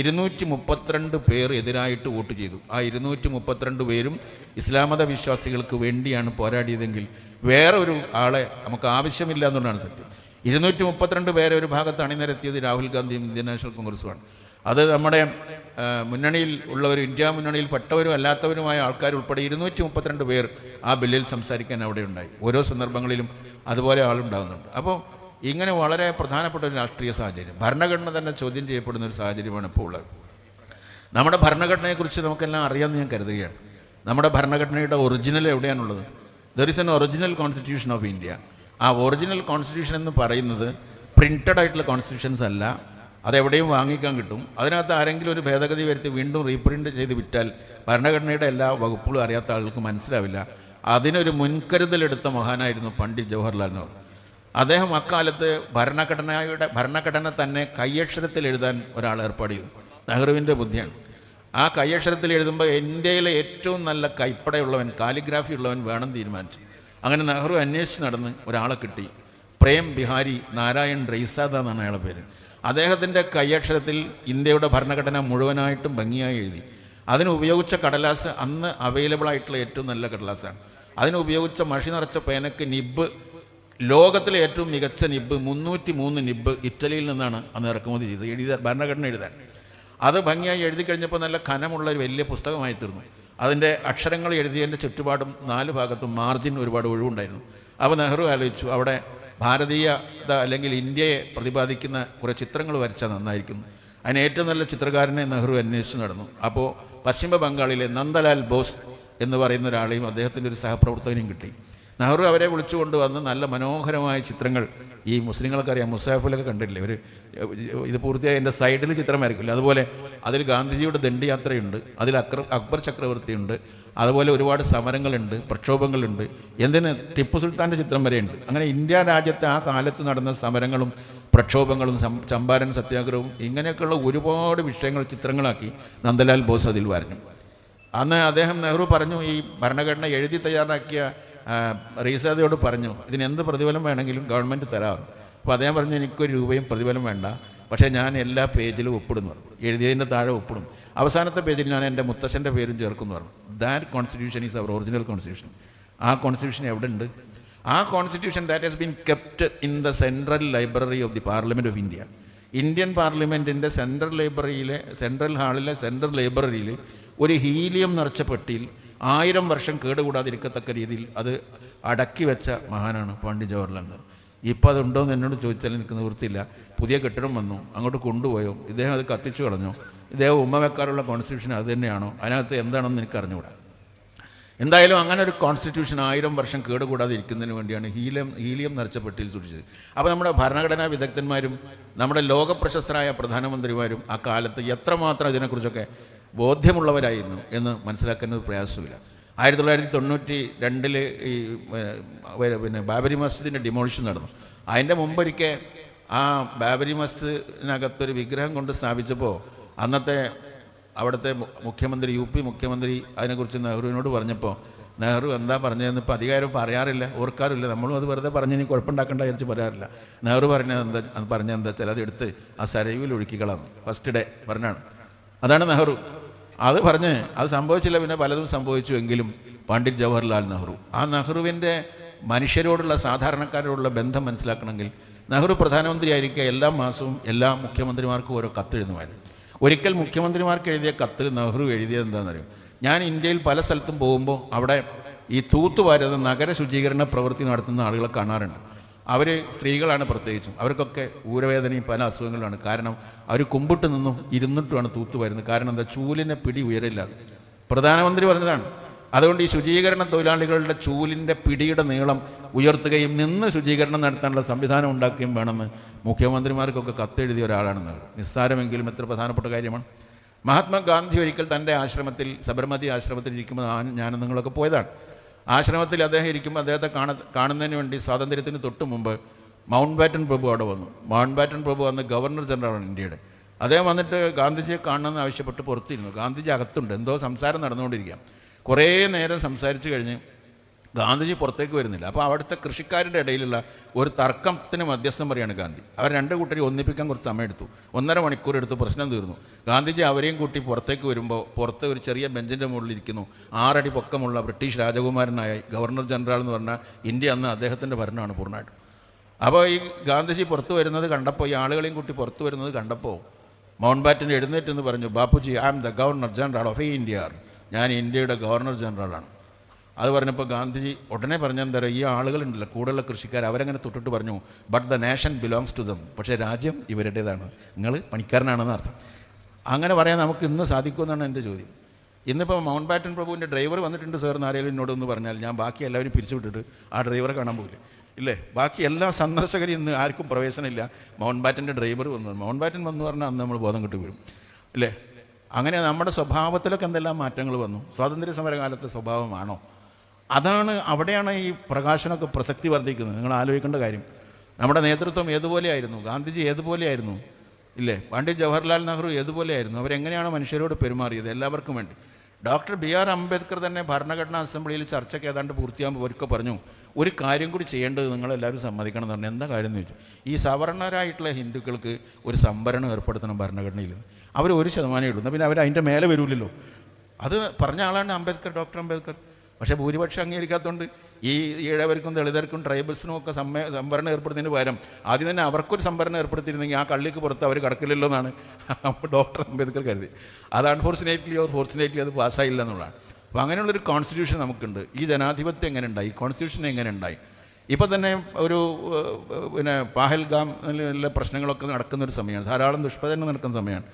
ഇരുന്നൂറ്റി മുപ്പത്തിരണ്ട് പേർ എതിരായിട്ട് വോട്ട് ചെയ്തു. ആ ഇരുന്നൂറ്റി മുപ്പത്തിരണ്ട് പേരും ഇസ്ലാമത വിശ്വാസികൾക്ക് വേണ്ടിയാണ് പോരാടിയതെങ്കിൽ വേറെ ഒരു ആളെ നമുക്ക് ആവശ്യമില്ല എന്നുള്ളതാണ് സത്യം. ഇരുന്നൂറ്റി മുപ്പത്തിരണ്ട് പേരെ ഒരു ഭാഗത്ത് അണിനിരത്തിയത് രാഹുൽ ഗാന്ധിയും ഇന്ത്യൻ നാഷണൽ കോൺഗ്രസുമാണ്. അത് നമ്മുടെ മുന്നണിയിൽ ഉള്ളവരും ഇന്ത്യ മുന്നണിയിൽ പെട്ടവരും അല്ലാത്തവരുമായ ആൾക്കാർ ഉൾപ്പെടെ ഇരുന്നൂറ്റി മുപ്പത്തിരണ്ട് പേർ ആ ബില്ലിൽ സംസാരിക്കാൻ അവിടെ ഉണ്ടായി. ഓരോ സന്ദർഭങ്ങളിലും അതുപോലെ ആളുണ്ടാകുന്നുണ്ട് അപ്പോൾ ഇങ്ങനെ വളരെ പ്രധാനപ്പെട്ട ഒരു രാഷ്ട്രീയ സാഹചര്യം. ഭരണഘടന തന്നെ ചോദ്യം ചെയ്യപ്പെടുന്ന ഒരു സാഹചര്യമാണ് ഇപ്പോൾ ഉള്ളത്. നമ്മുടെ ഭരണഘടനയെക്കുറിച്ച് നമുക്കെല്ലാം അറിയാമെന്ന് ഞാൻ കരുതുകയാണ്. നമ്മുടെ ഭരണഘടനയുടെ ഒറിജിനൽ എവിടെയാണുള്ളത്? There is an original constitution of India ആ ഒറിജിനൽ കോൺസ്റ്റിറ്റ്യൂഷൻ എന്ന് പറയുന്നത് പ്രിന്റഡ് ആയിട്ടുള്ള കോൺസ്റ്റിറ്റ്യൂഷൻസ് അല്ല. അതെവിടെയും വാങ്ങിക്കാൻ കിട്ടും. അതിനകത്ത് ആരെങ്കിലും ഒരു ഭേദഗതി വരുത്തി വീണ്ടും റീപ്രിന്റ് ചെയ്ത് വിറ്റാൽ ഭരണഘടനയുടെ എല്ലാ വകുപ്പുകളും അറിയാത്ത ആളുകൾക്ക് മനസ്സിലാവില്ല. അതിനൊരു മുൻകരുതലെടുത്ത മഹാനായിരുന്നു പണ്ഡിറ്റ് ജവഹർലാൽ നെഹ്റു. അദ്ദേഹം അക്കാലത്ത് ഭരണഘടനയുടെ ഭരണഘടന തന്നെ കയ്യക്ഷരത്തിൽ എഴുതാൻ ഒരാൾ ഏർപ്പാട് ചെയ്തു. നെഹ്റുവിന്റെ ബുദ്ധിയാണ്. ആ കൈയക്ഷരത്തിൽ എഴുതുമ്പോൾ ഇന്ത്യയിലെ ഏറ്റവും നല്ല കൈപ്പടയുള്ളവൻ കാലിഗ്രാഫി ഉള്ളവൻ വേണം തീരുമാനിച്ചു. അങ്ങനെ നെഹ്റു അന്വേഷിച്ച് നടന്ന് ഒരാളെ കിട്ടി. പ്രേം ബിഹാരി നാരായൺ റൈസാദ എന്നാണ് അയാളെ പേര്. അദ്ദേഹത്തിന്റെ കൈയക്ഷരത്തിൽ ഇന്ത്യയുടെ ഭരണഘടന മുഴുവനായിട്ടും ഭംഗിയായി എഴുതി. അതിന് ഉപയോഗിച്ച കടലാസ് അന്ന് അവൈലബിൾ ആയിട്ടുള്ള ഏറ്റവും നല്ല കടലാസാണ്. അതിന് ഉപയോഗിച്ച മഷി നിറച്ച പേനക്ക് നിബ് ലോകത്തിലെ ഏറ്റവും മികച്ച നിബ് മുന്നൂറ്റി മൂന്ന് നിബ് ഇറ്റലിയിൽ നിന്നാണ് അന്ന് ഇറക്കുമതി ചെയ്തത്. എഴുതിയ ഭരണഘടന എഴുതാൻ. അത് ഭംഗിയായി എഴുതി കഴിഞ്ഞപ്പോൾ നല്ല കനമുള്ള ഒരു വലിയ പുസ്തകമായി തീർന്നു. അതിന്റെ അക്ഷരങ്ങൾ എഴുതിയതിന്റെ ചുറ്റുപാടും നാല് ഭാഗത്തും മാർജിൻ ഒരുപാട് ഒഴിവുണ്ടായിരുന്നു. അപ്പോൾ നെഹ്റു ആലോചിച്ചു അവിടെ ഭാരതീയ അല്ലെങ്കിൽ ഇന്ത്യയെ പ്രതിപാദിക്കുന്ന കുറേ ചിത്രങ്ങൾ വരച്ചാൽ നന്നായിരിക്കുന്നു. അതിന് ഏറ്റവും നല്ല ചിത്രകാരനെ നെഹ്റു അന്വേഷിച്ച് നടന്നു. അപ്പോൾ പശ്ചിമ ബംഗാളിലെ നന്ദലാൽ ബോസ് എന്ന് പറയുന്ന ഒരാളെയും അദ്ദേഹത്തിന്റെ ഒരു സഹപ്രവർത്തകനെയും കിട്ടി. നെഹ്റു അവരെ വിളിച്ചു കൊണ്ടുവന്ന് നല്ല മനോഹരമായ ചിത്രങ്ങൾ ഈ മുസ്ലിങ്ങൾക്കറിയാം മുസാഫിലൊക്കെ കണ്ടിട്ടില്ലേ? ഒരു ഇത് പൂർത്തിയായി എന്റെ സൈഡിൽ ചിത്രം വരയ്ക്കില്ല അതുപോലെ അതിൽ ഗാന്ധിജിയുടെ ദണ്ഡിയാത്രയുണ്ട് അതിൽ അക്ര അക്ബർ ചക്രവർത്തിയുണ്ട് അതുപോലെ ഒരുപാട് സമരങ്ങളുണ്ട് പ്രക്ഷോഭങ്ങളുണ്ട്. എന്തിന്? ടിപ്പു സുൽത്താന്റെ ചിത്രം വരെയുണ്ട്. അങ്ങനെ ഇന്ത്യ രാജ്യത്തെ ആ കാലത്ത് നടന്ന സമരങ്ങളും പ്രക്ഷോഭങ്ങളും ചമ്പാരൻ സത്യാഗ്രഹവും ഇങ്ങനെയൊക്കെയുള്ള ഒരുപാട് വിഷയങ്ങൾ ചിത്രങ്ങളാക്കി നന്ദലാൽ ബോസ് അതിൽ വരഞ്ഞു. അന്ന് അദ്ദേഹം നെഹ്റു പറഞ്ഞു ഈ ഭരണഘടന എഴുതി തയ്യാറാക്കിയ റീസാദയോട് പറഞ്ഞു ഇതിന് എന്ത് പ്രതിഫലം വേണമെങ്കിലും ഗവൺമെന്റ് തരാം. അപ്പോൾ അദ്ദേഹം പറഞ്ഞു എനിക്കൊരു രൂപയും പ്രതിഫലം വേണ്ട. പക്ഷേ ഞാൻ എല്ലാ പേജിലും ഒപ്പിടുന്നു. എഴുതിയതിന്റെ താഴെ ഒപ്പിടും. അവസാനത്തെ പേജിൽ ഞാൻ എന്റെ മുത്തശ്ശന്റെ പേരും ചേർക്കുന്നു പറഞ്ഞു. That constitution is our original constitution ആ കോൺസ്റ്റിറ്റ്യൂഷൻ എവിടെ ഉണ്ട്? ആ constitution that has been kept in the central library of the parliament of India Indian പാർലമെന്റിന്റെ സെൻട്രൽ ലൈബ്രറിയിലെ സെൻട്രൽ ഹാളിലെ സെൻട്രൽ ലൈബ്രറിയിൽ ഒരു ഹീലിയം നിറച്ച പെട്ടിയിൽ ആയിരം വർഷം കേടുകൂടാതിരിക്കത്തക്ക രീതിയിൽ അത് അടക്കി വെച്ച മഹാനാണ് പണ്ഡിറ്റ് ജവഹർലാൽ നെഹ്റു. ഇപ്പോൾ അതുണ്ടോ എന്ന് എന്നോട് ചോദിച്ചാൽ എനിക്ക് നിവൃത്തിയില്ല. പുതിയ കെട്ടിടം വന്നു അങ്ങോട്ട് കൊണ്ടുപോയോ ഇദ്ദേഹം അത് കത്തിച്ചു കളഞ്ഞു. ഇദ്ദേഹം ഉമ്മ വെക്കാറുള്ള കോൺസ്റ്റിറ്റ്യൂഷൻ അത് തന്നെയാണോ? അതിനകത്ത് എന്താണെന്ന് എനിക്ക് അറിഞ്ഞുകൂടാ. എന്തായാലും അങ്ങനെ ഒരു കോൺസ്റ്റിറ്റ്യൂഷൻ ആയിരം വർഷം കേടുകൂടാതെ ഇരിക്കുന്നതിന് വേണ്ടിയാണ് ഹീലിയം ഹീലിയം നിറച്ച പെട്ടിയിൽ സൂക്ഷിച്ചത്. അപ്പോൾ നമ്മുടെ ഭരണഘടനാ വിദഗ്ധന്മാരും നമ്മുടെ ലോകപ്രശസ്തരായ പ്രധാനമന്ത്രിമാരും ആ കാലത്ത് എത്രമാത്രം ഇതിനെക്കുറിച്ചൊക്കെ ബോധ്യമുള്ളവരായിരുന്നു എന്ന് മനസ്സിലാക്കുന്നത് പ്രയാസമില്ല ആയിരത്തി തൊള്ളായിരത്തി തൊണ്ണൂറ്റി രണ്ടിൽ ഈ പിന്നെ ബാബരി മസ്ജിദിന്റെ ഡിമോളിഷൻ നടന്നു. അതിന്റെ മുമ്പൊരിക്കൽ ആ ബാബരി മസ്ജിദിനകത്തൊരു വിഗ്രഹം കൊണ്ട് സ്ഥാപിച്ചപ്പോൾ അന്നത്തെ അവിടുത്തെ മുഖ്യമന്ത്രി യു പി മുഖ്യമന്ത്രി അതിനെക്കുറിച്ച് നെഹ്റുവിനോട് പറഞ്ഞപ്പോൾ നെഹ്റു എന്താ പറഞ്ഞതെന്ന് ഇപ്പോൾ അധികാരം പറയാറില്ല ഓർക്കാറില്ല. നമ്മളും അത് വെറുതെ പറഞ്ഞ് ഇനി കുഴപ്പമുണ്ടാക്കേണ്ട വിചാരിച്ച് പറയാറില്ല. നെഹ്റു പറഞ്ഞത് എന്താ അത് പറഞ്ഞത് എന്താ വെച്ചാൽ അതെടുത്ത് ആ സരയുവിൽ ഒഴുക്കിക്കളാം ഫസ്റ്റ് ഡേ പറഞ്ഞാണ്. അതാണ് നെഹ്റു. അത് പറഞ്ഞ് അത് സംഭവിച്ചില്ല പിന്നെ പലതും സംഭവിച്ചു എങ്കിലും പണ്ഡിറ്റ് ജവഹർലാൽ നെഹ്റു. ആ നെഹ്റുവിന്റെ മനുഷ്യരോടുള്ള സാധാരണക്കാരോടുള്ള ബന്ധം മനസ്സിലാക്കണമെങ്കിൽ നെഹ്റു പ്രധാനമന്ത്രിയായിരിക്കെ എല്ലാ മാസവും എല്ലാ മുഖ്യമന്ത്രിമാർക്കും ഓരോ കത്തെഴുതുമായിരുന്നു. ഒരിക്കൽ മുഖ്യമന്ത്രിമാർക്ക് എഴുതിയ കത്തിൽ നെഹ്റു എഴുതിയത് എന്താണെന്നറിയും? ഞാൻ ഇന്ത്യയിൽ പല സ്ഥലത്തും പോകുമ്പോൾ അവിടെ ഈ തൂത്തുവാരുന്ന നഗര ശുചീകരണ പ്രവൃത്തി നടത്തുന്ന ആളുകളെ കാണാറുണ്ട്. അവർ സ്ത്രീകളാണ് പ്രത്യേകിച്ചും. അവർക്കൊക്കെ ഊരവേദനയും പല അസുഖങ്ങളാണ് കാരണം അവർ കുമ്പിട്ട് നിന്നും ഇരുന്നിട്ടുമാണ് തൂത്ത് വരുന്നത്. കാരണം എന്താ? ചൂലിനെ പിടി ഉയരില്ലാതെ പ്രധാനമന്ത്രി പറഞ്ഞതാണ്. അതുകൊണ്ട് ഈ ശുചീകരണ തൊഴിലാളികളുടെ ചൂലിന്റെ പിടിയുടെ നീളം ഉയർത്തുകയും നിന്ന് ശുചീകരണം നടത്താനുള്ള സംവിധാനം ഉണ്ടാക്കുകയും വേണമെന്ന് മുഖ്യമന്ത്രിമാർക്കൊക്കെ കത്തെഴുതിയ ഒരാളാണെന്ന് നിസ്സാരമെങ്കിലും എത്ര പ്രധാനപ്പെട്ട കാര്യമാണ്. മഹാത്മാഗാന്ധി ഒരിക്കൽ തന്റെ ആശ്രമത്തിൽ സബർമതി ആശ്രമത്തിൽ ഇരിക്കുമ്പോൾ ഞാൻ- നിങ്ങളൊക്കെ പോയതാണ്. ആശ്രമത്തിൽ അദ്ദേഹം ഇരിക്കുമ്പോൾ അദ്ദേഹത്തെ കാണ കാണുന്നതിന് വേണ്ടി സ്വാതന്ത്ര്യത്തിന് തൊട്ട് മുമ്പ് മൗണ്ട് ബാറ്റൺ പ്രഭു അവിടെ വന്നു. മൗണ്ട് ബാറ്റൺ പ്രഭു അന്ന് ഗവർണർ ജനറലാണ് ഇന്ത്യയുടെ. അദ്ദേഹം വന്നിട്ട് ഗാന്ധിജിയെ കാണണമെന്ന് ആവശ്യപ്പെട്ട് പുറത്തിരുന്നു. ഗാന്ധിജി അകത്തുണ്ട്. എന്തോ സംസാരം നടന്നുകൊണ്ടിരിക്കാം കുറേ നേരം സംസാരിച്ചു കഴിഞ്ഞ് ഗാന്ധിജി പുറത്തേക്ക് വരുന്നില്ല. അപ്പോൾ അവിടുത്തെ കൃഷിക്കാരുടെ ഇടയിലുള്ള ഒരു തർക്കത്തിന് മധ്യസ്ഥം പറയാണ് ഗാന്ധി. അവർ രണ്ട് കൂട്ടരെ ഒന്നിപ്പിക്കാൻ കുറച്ച് സമയം എടുത്തു ഒന്നര മണിക്കൂർ എടുത്ത് പ്രശ്നം തീർന്നു. ഗാന്ധിജി അവരെയും കൂട്ടി പുറത്തേക്ക് വരുമ്പോൾ പുറത്ത് ഒരു ചെറിയ ബെഞ്ചിന്റെ മുകളിൽ ഇരിക്കുന്നു. ആറടി പൊക്കമുള്ള ബ്രിട്ടീഷ് രാജകുമാരനായ ഗവർണർ ജനറൽ എന്ന് പറഞ്ഞാൽ ഇന്ത്യ അന്ന് അദ്ദേഹത്തിന്റെ ഭരണമാണ് പൂർണമായിട്ടും. അപ്പോൾ ഈ ഗാന്ധിജി പുറത്തു വരുന്നത് കണ്ടപ്പോൾ ഈ ആളുകളെയും കൂട്ടി പുറത്തു വരുന്നത് കണ്ടപ്പോൾ മൗണ്ട് ബാറ്റൻ എഴുന്നേറ്റ് എന്ന് പറഞ്ഞു Bapuji I am the governor general of India ഞാൻ ഇന്ത്യയുടെ ഗവർണർ ജനറലാണ് അത് പറഞ്ഞപ്പോൾ ഗാന്ധിജി ഉടനെ പറഞ്ഞെന്താ ഈ ആളുകളുണ്ടല്ലോ കൂടുതലുള്ള കൃഷിക്കാർ അവരങ്ങനെ തൊട്ടിട്ട് പറഞ്ഞു but the nation belongs to them പക്ഷേ രാജ്യം ഇവരുടേതാണ്. നിങ്ങൾ പണിക്കാരനാണെന്ന് അർത്ഥം. അങ്ങനെ പറയാൻ നമുക്ക് ഇന്ന് സാധിക്കുമെന്നാണ് എന്റെ ചോദ്യം. ഇന്നിപ്പോൾ മൗണ്ട് ബാറ്റൻ പ്രഭുവിന്റെ ഡ്രൈവർ വന്നിട്ടുണ്ട് സാർ എന്നാരെങ്കിലും എന്നോട് ഒന്ന് പറഞ്ഞാൽ ഞാൻ ബാക്കി എല്ലാവരും പിരിച്ചുവിട്ടിട്ട് ആ ഡ്രൈവറെ കാണാൻ പോകില്ല ഇല്ലേ? ബാക്കി എല്ലാ സന്ദർശകരും ഇന്ന് ആർക്കും പ്രവേശനമില്ല. മൗണ്ട് ബാറ്റന്റെ ഡ്രൈവർ വന്നു. മൗണ്ട് ബാറ്റൻ വന്നു പറഞ്ഞാൽ അന്ന് നമ്മൾ ബോധം കിട്ടി വീഴും. ഇല്ലേ? അങ്ങനെ നമ്മുടെ സ്വഭാവത്തിലൊക്കെ എന്തെല്ലാം മാറ്റങ്ങൾ വന്നു? സ്വാതന്ത്ര്യ സമരകാലത്തെ സ്വഭാവമാണോ? അതാണ് അവിടെയാണ് ഈ പ്രകാശനമൊക്കെ പ്രസക്തി വർദ്ധിക്കുന്നത്. നിങ്ങൾ ആലോചിക്കേണ്ട കാര്യം. നമ്മുടെ നേതൃത്വം ഏതുപോലെയായിരുന്നു? ഗാന്ധിജി ഏതുപോലെയായിരുന്നു? ഇല്ലേ? പണ്ഡിറ്റ് ജവഹർലാൽ നെഹ്റു ഏതുപോലെയായിരുന്നു? അവരെങ്ങനെയാണ് മനുഷ്യരോട് പെരുമാറിയത്? എല്ലാവർക്കും വേണ്ടി. ഡോക്ടർ ബി ആർ അംബേദ്കർ തന്നെ ഭരണഘടനാ അസംബ്ലിയിൽ ചർച്ചയ്ക്ക് ഏതാണ്ട് പൂർത്തിയാകുമ്പോൾ ഒരിക്കൽ പറഞ്ഞു ഒരു കാര്യം കൂടി ചെയ്യേണ്ടത് നിങ്ങളെല്ലാവരും സമ്മതിക്കണം എന്ന് പറഞ്ഞു. എന്താ കാര്യം എന്ന് ചോദിച്ചു. ഈ സവർണരായിട്ടുള്ള ഹിന്ദുക്കൾക്ക് ഒരു സംവരണം ഏർപ്പെടുത്തണം ഭരണഘടനയിൽ. അവർ ഒരു ശതമാനമേ ഇടുന്നു പിന്നെ അവർ അതിന്റെ മേലെ വരില്ലല്ലോ. അത് പറഞ്ഞ ആളാണ് അംബേദ്കർ ഡോക്ടർ അംബേദ്കർ. പക്ഷേ ഭൂരിപക്ഷം അംഗീകരിക്കാത്തതുകൊണ്ട് ഈ ഈഴവർക്കും ദളിതർക്കും ട്രൈബൽസിനും ഒക്കെ സമ്മ സംവരണം ഏർപ്പെടുത്തുന്നതിന് പകരം ആദ്യം തന്നെ അവർക്കൊരു സംവരണം ഏർപ്പെടുത്തിയിരുന്നെങ്കിൽ ആ കള്ളിക്ക് പുറത്ത് അവർ കടക്കില്ലല്ലോ എന്നാണ് [laughs] ഡോക്ടർ അംബേദ്കർ കരുതി. അത് അൺഫോർച്ചുനേറ്റ്ലി ഓർ ഫോർച്ചുനേറ്റ്ലി അത് പാസ്സായില്ല എന്നുള്ളതാണ്. അപ്പോൾ അങ്ങനെയുള്ളൊരു കോൺസ്റ്റിറ്റ്യൂഷൻ നമുക്കുണ്ട്. ഈ ജനാധിപത്യം എങ്ങനെ ഉണ്ടായി കോൺസ്റ്റിറ്റ്യൂഷൻ എങ്ങനെ ഉണ്ടായി ഇപ്പോൾ തന്നെ ഒരു പിന്നെ പാഹൽഗാം പാഹൽഗാമിലെ പ്രശ്നങ്ങളൊക്കെ നടക്കുന്ന ഒരു സമയമാണ്. ധാരാളം ദുഷ്പ്രചരണം നടക്കുന്ന സമയമാണ്.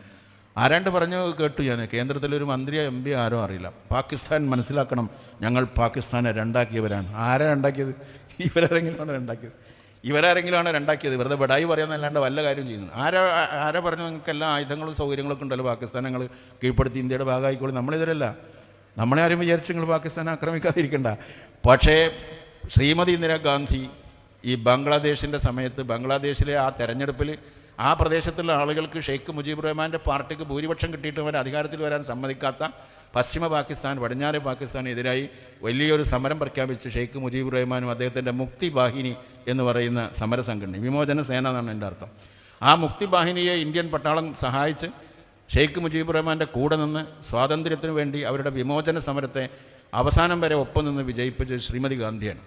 ആരാണ്ട് പറഞ്ഞു കേട്ടു ഞാൻ. കേന്ദ്രത്തിലൊരു മന്ത്രിയോ എം പി ആരോ അറിയില്ല. പാകിസ്ഥാൻ മനസ്സിലാക്കണം ഞങ്ങൾ പാകിസ്ഥാനെ രണ്ടാക്കിയവരാണ്. ആരാ ഉണ്ടാക്കിയത് ഇവരാരെങ്കിലുമാണ് രണ്ടാക്കിയത്. ഇവരാരെങ്കിലുമാണ് രണ്ടാക്കിയത്. വെറുതെ ബഡായി പറയാമെന്നല്ലാണ്ട് വല്ല കാര്യം ചെയ്യുന്നത് ആരാ ആരാ പറഞ്ഞു നിങ്ങൾക്ക് എല്ലാ ആയുധങ്ങളും സൗകര്യങ്ങളൊക്കെ ഉണ്ടല്ലോ പാകിസ്ഥാൻ ഞങ്ങൾ കീഴ്പ്പെടുത്തി ഇന്ത്യയുടെ ഭാഗമായിക്കോളൂ. നമ്മളിതരല്ല നമ്മളെ ആരും വിചാരിച്ച് നിങ്ങൾ പാകിസ്ഥാനെ ആക്രമിക്കാതിരിക്കണ്ട. പക്ഷേ ശ്രീമതി ഇന്ദിരാഗാന്ധി ഈ ബംഗ്ലാദേശിന്റെ സമയത്ത് ബംഗ്ലാദേശിലെ ആ തെരഞ്ഞെടുപ്പിൽ ആ പ്രദേശത്തുള്ള ആളുകൾക്ക് ഷെയ്ഖ് മുജീബ് റഹ്മാന്റെ പാർട്ടിക്ക് ഭൂരിപക്ഷം കിട്ടിയിട്ട് അവർ അധികാരത്തിൽ വരാൻ സമ്മതിക്കാത്ത പശ്ചിമ പാകിസ്ഥാൻ പടിഞ്ഞാറ് പാകിസ്ഥാനെതിരായി വലിയൊരു സമരം പ്രഖ്യാപിച്ച് ഷെയ്ഖ് മുജീബ് റഹ്മാനും അദ്ദേഹത്തിന്റെ മുക്തി ബാഹിനി എന്ന് പറയുന്ന സമര സംഘടന വിമോചന സേന എന്നാണ് എന്റെ അർത്ഥം. ആ മുക്തി ബാഹിനിയെ ഇന്ത്യൻ പട്ടാളം സഹായിച്ച് ഷെയ്ഖ് മുജീബ് റഹ്മാന്റെ കൂടെ നിന്ന് സ്വാതന്ത്ര്യത്തിനു വേണ്ടി അവരുടെ വിമോചന സമരത്തെ അവസാനം വരെ ഒപ്പം നിന്ന് വിജയിപ്പിച്ച് ശ്രീമതി ഗാന്ധിയാണ്.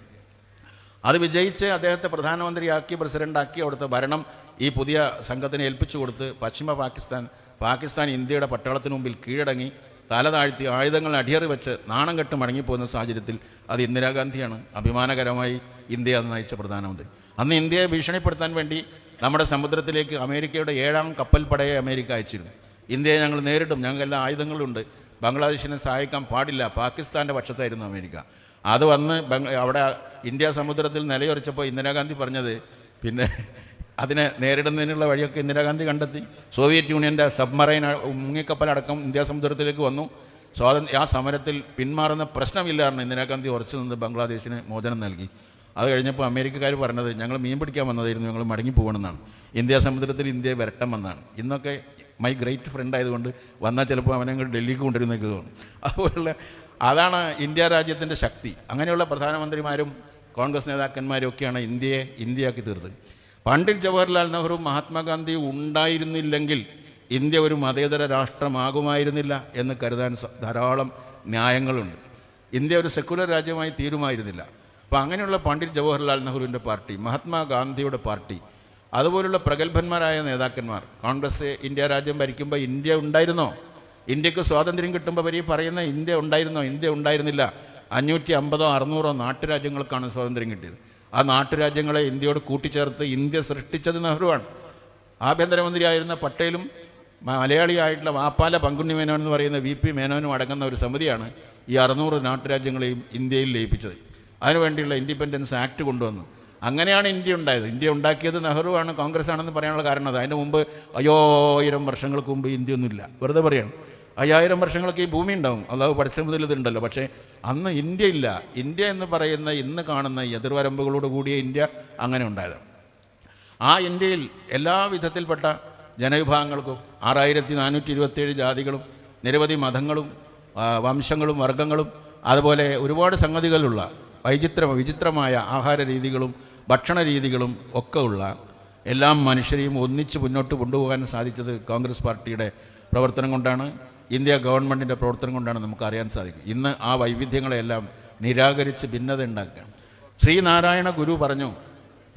അത് വിജയിച്ച് അദ്ദേഹത്തെ പ്രധാനമന്ത്രിയാക്കി പ്രസിഡന്റാക്കി അവിടുത്തെ ഭരണം ഈ പുതിയ സംഘത്തിനെ ഏൽപ്പിച്ചു കൊടുത്ത് പശ്ചിമ പാകിസ്ഥാൻ പാകിസ്ഥാൻ ഇന്ത്യയുടെ പട്ടാളത്തിന് മുമ്പിൽ കീഴടങ്ങി തല താഴ്ത്തി ആയുധങ്ങൾ അടിയറി വെച്ച് നാണം കെട്ട് മടങ്ങിപ്പോകുന്ന സാഹചര്യത്തിൽ അത് ഇന്ദിരാഗാന്ധിയാണ് അഭിമാനകരമായി ഇന്ത്യ അന്ന് നയിച്ച പ്രധാനമന്ത്രി. അന്ന് ഇന്ത്യയെ ഭീഷണിപ്പെടുത്താൻ വേണ്ടി നമ്മുടെ സമുദ്രത്തിലേക്ക് അമേരിക്കയുടെ ഏഴാം കപ്പൽ പടയെ അമേരിക്ക അയച്ചിരുന്നു. ഇന്ത്യയെ ഞങ്ങൾ നേരിടും എല്ലാ ആയുധങ്ങളുണ്ട്. ബംഗ്ലാദേശിനെ സഹായിക്കാൻ പാടില്ല പാകിസ്ഥാന്റെ പക്ഷത്തായിരുന്നു അമേരിക്ക. അത് വന്ന് അവിടെ ഇന്ത്യ സമുദ്രത്തിൽ നിലയുറച്ചപ്പോൾ ഇന്ദിരാഗാന്ധി പറഞ്ഞത് പിന്നെ അതിനെ നേരിടുന്നതിനുള്ള വഴിയൊക്കെ ഇന്ദിരാഗാന്ധി കണ്ടെത്തി. സോവിയറ്റ് യൂണിയന്റെ സബ്മറൈൻ മുങ്ങിക്കപ്പലടക്കം ഇന്ത്യ സമുദ്രത്തിലേക്ക് വന്നു. സ്വാതന്ത്ര്യ ആ സമരത്തിൽ പിന്മാറുന്ന പ്രശ്നമില്ലായിരുന്നു ഇന്ദിരാഗാന്ധി ഉറച്ചു നിന്ന് ബംഗ്ലാദേശിന് മോചനം നൽകി. അത് കഴിഞ്ഞപ്പോൾ അമേരിക്കക്കാർ പറഞ്ഞത് ഞങ്ങൾ മീൻ പിടിക്കാൻ വന്നതായിരുന്നു ഞങ്ങൾ മടങ്ങി പോകണമെന്നാണ്. ഇന്ത്യ സമുദ്രത്തിൽ ഇന്ത്യയെ വരട്ടം വന്നാണ്. ഇന്നൊക്കെ മൈ ഗ്രേറ്റ് ഫ്രണ്ട് ആയതുകൊണ്ട് വന്നാൽ ചിലപ്പോൾ അവനെ ഡൽഹിക്ക് കൊണ്ടുവരുന്നൊക്കെ തോന്നും. അതുപോലുള്ള അതാണ് ഇന്ത്യ രാജ്യത്തിന്റെ ശക്തി. അങ്ങനെയുള്ള പ്രധാനമന്ത്രിമാരും കോൺഗ്രസ് നേതാക്കന്മാരും ഒക്കെയാണ് ഇന്ത്യയെ ഇന്ത്യയാക്കി തീർത്തത്. പണ്ഡിറ്റ് ജവഹർലാൽ നെഹ്റു മഹാത്മാഗാന്ധി ഉണ്ടായിരുന്നില്ലെങ്കിൽ ഇന്ത്യ ഒരു മതേതര രാഷ്ട്രമാകുമായിരുന്നില്ല എന്ന് കരുതാൻ ധാരാളം ന്യായങ്ങളുണ്ട്. ഇന്ത്യ ഒരു സെക്കുലർ രാജ്യമായി തീരുമായിരുന്നില്ല. അപ്പോൾ അങ്ങനെയുള്ള പണ്ഡിറ്റ് ജവഹർലാൽ നെഹ്റുവിന്റെ പാർട്ടി മഹാത്മാഗാന്ധിയുടെ പാർട്ടി അതുപോലുള്ള പ്രഗത്ഭന്മാരായ നേതാക്കന്മാർ കോൺഗ്രസ് ഇന്ത്യ രാജ്യം ഭരിക്കുമ്പോൾ ഇന്ത്യ ഉണ്ടായിരുന്നോ? ഇന്ത്യയ്ക്ക് സ്വാതന്ത്ര്യം കിട്ടുമ്പോൾ വരെ പറയുന്ന ഇന്ത്യ ഉണ്ടായിരുന്നോ? ഇന്ത്യ ഉണ്ടായിരുന്നില്ല. അഞ്ഞൂറ്റി അമ്പതോ അറുന്നൂറോ നാട്ടുരാജ്യങ്ങൾക്കാണ് സ്വാതന്ത്ര്യം കിട്ടിയത്. ആ നാട്ടുരാജ്യങ്ങളെ ഇന്ത്യയോട് കൂട്ടിച്ചേർത്ത് ഇന്ത്യ സൃഷ്ടിച്ചത് നെഹ്റുവാണ്. ആഭ്യന്തരമന്ത്രിയായിരുന്ന പട്ടേലും മലയാളിയായിട്ടുള്ള വാപ്പാല പങ്കുണ്ണി മേനോൻ എന്ന് പറയുന്ന വി പി മേനോനും അടങ്ങുന്ന ഒരു സമിതിയാണ് ഈ അറുന്നൂറ് നാട്ടുരാജ്യങ്ങളെയും ഇന്ത്യയിൽ ലയിപ്പിച്ചത്. അതിനുവേണ്ടിയുള്ള ഇൻഡിപെൻഡൻസ് ആക്ട് കൊണ്ടുവന്നു. അങ്ങനെയാണ് ഇന്ത്യ ഉണ്ടായത്. ഇന്ത്യ ഉണ്ടാക്കിയത് നെഹ്റുവാണ് കോൺഗ്രസ് ആണെന്ന് പറയാനുള്ള കാരണം അത്. അതിന് മുമ്പ് അയ്യോയിരം വർഷങ്ങൾക്ക് മുമ്പ് ഇന്ത്യ ഒന്നുമില്ല വെറുതെ പറയാണ്. അയ്യായിരം വർഷങ്ങളൊക്കെ ഈ ഭൂമി ഉണ്ടാവും. അള്ളാഹു പഠിച്ച മുതൽ ഇതുണ്ടല്ലോ. പക്ഷേ അന്ന് ഇന്ത്യ ഇല്ല. ഇന്ത്യ എന്ന് പറയുന്ന ഇന്ന് കാണുന്ന എതിർവരമ്പുകളോട് കൂടിയ ഇന്ത്യ അങ്ങനെ ഉണ്ടായതാണ് ആ ഇന്ത്യയിൽ എല്ലാ വിധത്തിൽപ്പെട്ട ജനവിഭാഗങ്ങൾക്കും ആറായിരത്തി നാനൂറ്റി ഇരുപത്തേഴ് ജാതികളും നിരവധി മതങ്ങളും വംശങ്ങളും വർഗങ്ങളും അതുപോലെ ഒരുപാട് സംഗതികളുള്ള വൈചിത്ര വിചിത്രമായ ആഹാര രീതികളും ഭക്ഷണ രീതികളും ഒക്കെ ഉള്ള എല്ലാ മനുഷ്യരെയും ഒന്നിച്ച് മുന്നോട്ട് കൊണ്ടുപോകാൻ സാധിച്ചത് കോൺഗ്രസ് പാർട്ടിയുടെ പ്രവർത്തനം കൊണ്ടാണ്. ഇന്ത്യ ഗവൺമെന്റിന്റെ പ്രവർത്തനം കൊണ്ടാണ് നമുക്ക് അറിയാൻ സാധിക്കും. ഇന്ന് ആ വൈവിധ്യങ്ങളെല്ലാം നിരാകരിച്ച് ഭിന്നത ഉണ്ടാക്കുകയാണ്. ശ്രീനാരായണ ഗുരു പറഞ്ഞു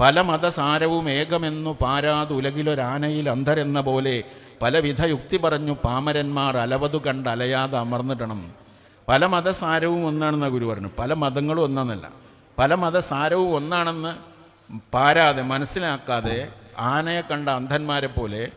പല മതസാരവും ഏകമെന്നു പാരാത് ഉലകിലൊരാനയിൽ അന്ധരെന്ന പോലെ പലവിധ യുക്തി പറഞ്ഞു പാമരന്മാർ അലവതു കണ്ട് അലയാതെ അമർന്നിടണം. പല മതസാരവും ഒന്നാണെന്ന ഗുരു പറഞ്ഞു. പല മതങ്ങളും ഒന്നാണെന്നല്ല പല മതസാരവും ഒന്നാണെന്ന് പാരാതെ മനസ്സിലാക്കാതെ ആനയെ കണ്ട അന്ധന്മാരെ പോലെ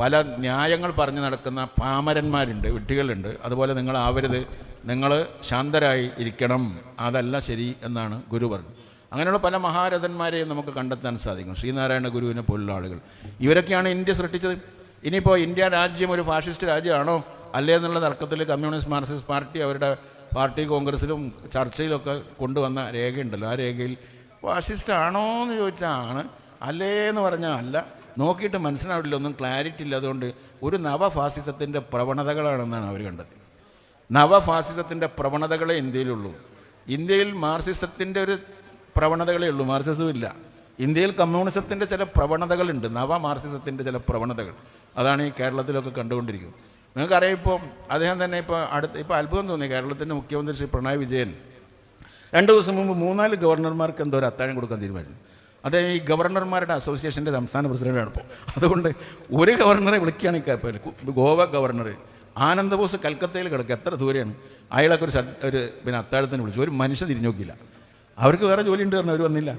പല ന്യായങ്ങൾ പറഞ്ഞു നടക്കുന്ന പാമരന്മാരുണ്ട് വിട്ടികളുണ്ട് അതുപോലെ നിങ്ങൾ ആവരുത് നിങ്ങൾ ശാന്തരായി ഇരിക്കണം. അതല്ല ശരി എന്നാണ് ഗുരു പറഞ്ഞു. അങ്ങനെയുള്ള പല മഹാരഥന്മാരെയും നമുക്ക് കണ്ടെത്താൻ സാധിക്കും. ശ്രീനാരായണ ഗുരുവിനെ പോലുള്ള ആളുകൾ. ഇവരൊക്കെയാണ് ഇന്ത്യ സൃഷ്ടിച്ചത്. ഇനിയിപ്പോൾ ഇന്ത്യ രാജ്യം ഒരു ഫാഷിസ്റ്റ് രാജ്യമാണോ? അല്ലേ എന്നുള്ള തർക്കത്തിൽ കമ്മ്യൂണിസ്റ്റ് മാർക്സിസ്റ്റ് പാർട്ടി അവരുടെ പാർട്ടി കോൺഗ്രസിലും ചർച്ചയിലൊക്കെ കൊണ്ടുവന്ന രേഖയുണ്ടല്ലോ. ആ രേഖയിൽ ഫാഷിസ്റ്റ് ആണോ എന്ന് ചോദിച്ചാൽ ആണ് അല്ലേ എന്ന് പറഞ്ഞാൽ അല്ല. നോക്കിയിട്ട് മനസ്സിലാവില്ല ഒന്നും ക്ലാരിറ്റി ഇല്ല അതുകൊണ്ട് ഒരു നവഫാസിസത്തിന്റെ പ്രവണതകളാണെന്നാണ് അവർ കണ്ടത് നവഫാസിസത്തിന്റെ പ്രവണതകളെ ഇന്ത്യയിലുള്ളൂ. ഇന്ത്യയിൽ മാർസിസത്തിന്റെ ഒരു പ്രവണതകളേ ഉള്ളൂ മാർസിസവും ഇല്ല. ഇന്ത്യയിൽ കമ്മ്യൂണിസത്തിന്റെ ചില പ്രവണതകളുണ്ട് നവ മാർസിസത്തിന്റെ ചില പ്രവണതകൾ. അതാണ് ഈ കേരളത്തിലൊക്കെ കണ്ടുകൊണ്ടിരിക്കുന്നത്. നിങ്ങൾക്കറിയാം ഇപ്പോൾ അദ്ദേഹം തന്നെ ഇപ്പോൾ അടുത്ത് ഇപ്പോൾ അത്ഭുതം തോന്നി. കേരളത്തിന്റെ മുഖ്യമന്ത്രി ശ്രീ പിണറായി വിജയൻ രണ്ട് ദിവസം മുമ്പ് മൂന്നാൽ ഗവർണർമാർക്ക് എന്തോ ഒരു അത്താഴം കൊടുക്കാൻ തീരുമാനിച്ചു. അത് ഈ ഗവർണർമാരുടെ അസോസിയേഷന്റെ സംസ്ഥാന പ്രസിഡന്റാണ് ഇപ്പോൾ അതുകൊണ്ട് ഒരു ഗവർണറെ കുഴപ്പമില്ല ഗോവ ഗവർണർ ആനന്ദബോസ് കൽക്കത്തയിൽ കിടക്കുക. എത്ര ദൂരെയാണ്? അയാളൊക്കെ ഒരു ഒരു പിന്നെ അത്താഴത്തിന് വിളിച്ചു. ഒരു മനുഷ്യ തിരിഞ്ഞു നോക്കിയില്ല. അവർക്ക് വേറെ ജോലി ഉണ്ട് പറഞ്ഞു അവർ വന്നില്ല.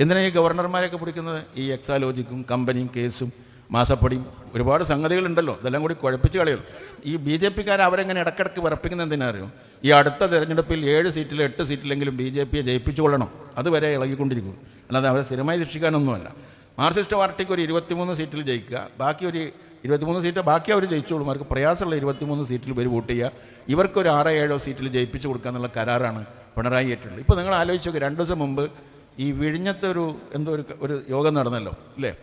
എന്തിനാ ഈ ഗവർണർമാരെയൊക്കെ പിടിക്കുന്നത്? ഈ എക്സാലോജിക്കും കമ്പനിയും കേസും മാസപ്പടിയും ഒരുപാട് സംഗതികളുണ്ടല്ലോ. ഇതെല്ലാം കൂടി കുഴപ്പിച്ച് കളയും. ഈ ബി ജെ പിക്കാർ അവരെങ്ങനെ ഇടക്കിടക്ക് എന്തിനാ അറിയോ? ഈ അടുത്ത തെരഞ്ഞെടുപ്പിൽ ഏഴ് സീറ്റിൽ എട്ട് സീറ്റിലെങ്കിലും ബി ജെ പിയെ ജയിപ്പിച്ചു കൊള്ളണം അതുവരെ ഇളകിക്കൊണ്ടിരിക്കും. അല്ലാതെ അവരെ സ്ഥിരമായി ശിക്ഷിക്കാനൊന്നുമല്ല. മാർക്സിസ്റ്റ് പാർട്ടിക്ക് ഒരു ഇരുപത്തിമൂന്ന് സീറ്റിൽ ജയിക്കുക. ബാക്കി ഒരു ഇരുപത്തിമൂന്ന് സീറ്റ് ബാക്കി അവർ ജയിച്ചോളും. അവർക്ക് പ്രയാസമുള്ള ഇരുപത്തിമൂന്ന് സീറ്റിൽ പേര് വോട്ട് ചെയ്യുക. ഇവർക്കൊരു ആറോ ഏഴോ സീറ്റിൽ ജയിപ്പിച്ചു കൊടുക്കുക എന്നുള്ള കരാറാണ് പിണറായി ഏറ്റുള്ളത് ഇപ്പോൾ നിങ്ങൾ ആലോചിച്ച് നോക്കുക രണ്ട് ദിവസം മുമ്പ് ഈ വിഴിഞ്ഞത്തെ ഒരു എന്തോ ഒരു ഒരു യോഗം നടന്നല്ലോ അല്ലേ?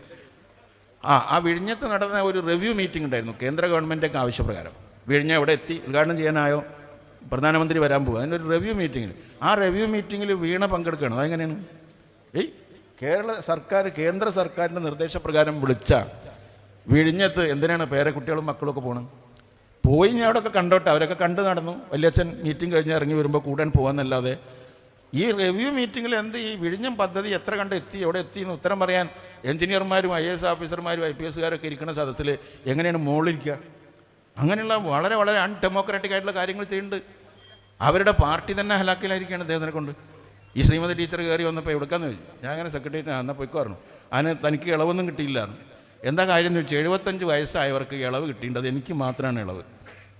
ആ ആ വിഴിഞ്ഞത്ത് നടന്ന ഒരു റിവ്യൂ മീറ്റിംഗ് ഉണ്ടായിരുന്നു കേന്ദ്ര ഗവൺമെന്റൊക്കെ ആവശ്യപ്രകാരം. വിഴിഞ്ഞ എവിടെ എത്തി? ഉദ്ഘാടനം ചെയ്യാനായോ? പ്രധാനമന്ത്രി വരാൻ പോകും ഒരു റിവ്യൂ മീറ്റിങ്ങിൽ ആ റിവ്യൂ മീറ്റിങ്ങിൽ വീണ പങ്കെടുക്കണം അതെങ്ങനെയാണ്? ഏയ് കേരള സർക്കാർ കേന്ദ്ര സർക്കാരിന്റെ നിർദ്ദേശപ്രകാരം വിളിച്ച വിഴിഞ്ഞത്ത് എന്തിനാണ് പേരെ കുട്ടികളും മക്കളൊക്കെ പോകണം പോയി ഞാൻ അവിടെയൊക്കെ കണ്ടോട്ടെ. അവരൊക്കെ കണ്ടു നടന്നു. വല്യച്ഛൻ മീറ്റിംഗ് കഴിഞ്ഞ് ഇറങ്ങി വരുമ്പോൾ കൂടാൻ പോകാന്നല്ലാതെ ഈ റിവ്യൂ മീറ്റിങ്ങിൽ എന്ത് ഈ വിഴിഞ്ഞം പദ്ധതി എത്ര കണ്ട് എത്തി? എവിടെ എത്തി എന്ന് ഉത്തരം പറയാൻ എഞ്ചിനീയർമാരും ഐ എസ് ഓഫീസർമാരും ഐ പി എസ്സുകാരൊക്കെ ഇരിക്കുന്ന സദസ്സിൽ എങ്ങനെയാണ് മുകളിലിരിക്കുക അങ്ങനെയുള്ള വളരെ വളരെ അൺഡെമോക്രാറ്റിക് ആയിട്ടുള്ള കാര്യങ്ങൾ ചെയ്യുന്നുണ്ട്. അവരുടെ പാർട്ടി തന്നെ ഹലാക്കിലായിരിക്കുകയാണ് അദ്ദേഹത്തിനെ കൊണ്ട്. ഈ ശ്രീമതി ടീച്ചർ കയറി വന്നപ്പോൾ എവിടെക്കാന്ന് ചോദിച്ചു. ഞാൻ അങ്ങനെ സെക്രട്ടേറിയറ്റ് എന്നാൽ പോയിക്കോ പറഞ്ഞു. അതിന് തനിക്ക് ഇളവൊന്നും കിട്ടിയില്ലായിരുന്നു എന്താ കാര്യം എന്ന് വെച്ചാൽ എഴുപത്തഞ്ച് വയസ്സായവർക്ക് ഇളവ് കിട്ടിയിട്ടുണ്ട്. എനിക്ക് മാത്രമാണ് ഇളവ്.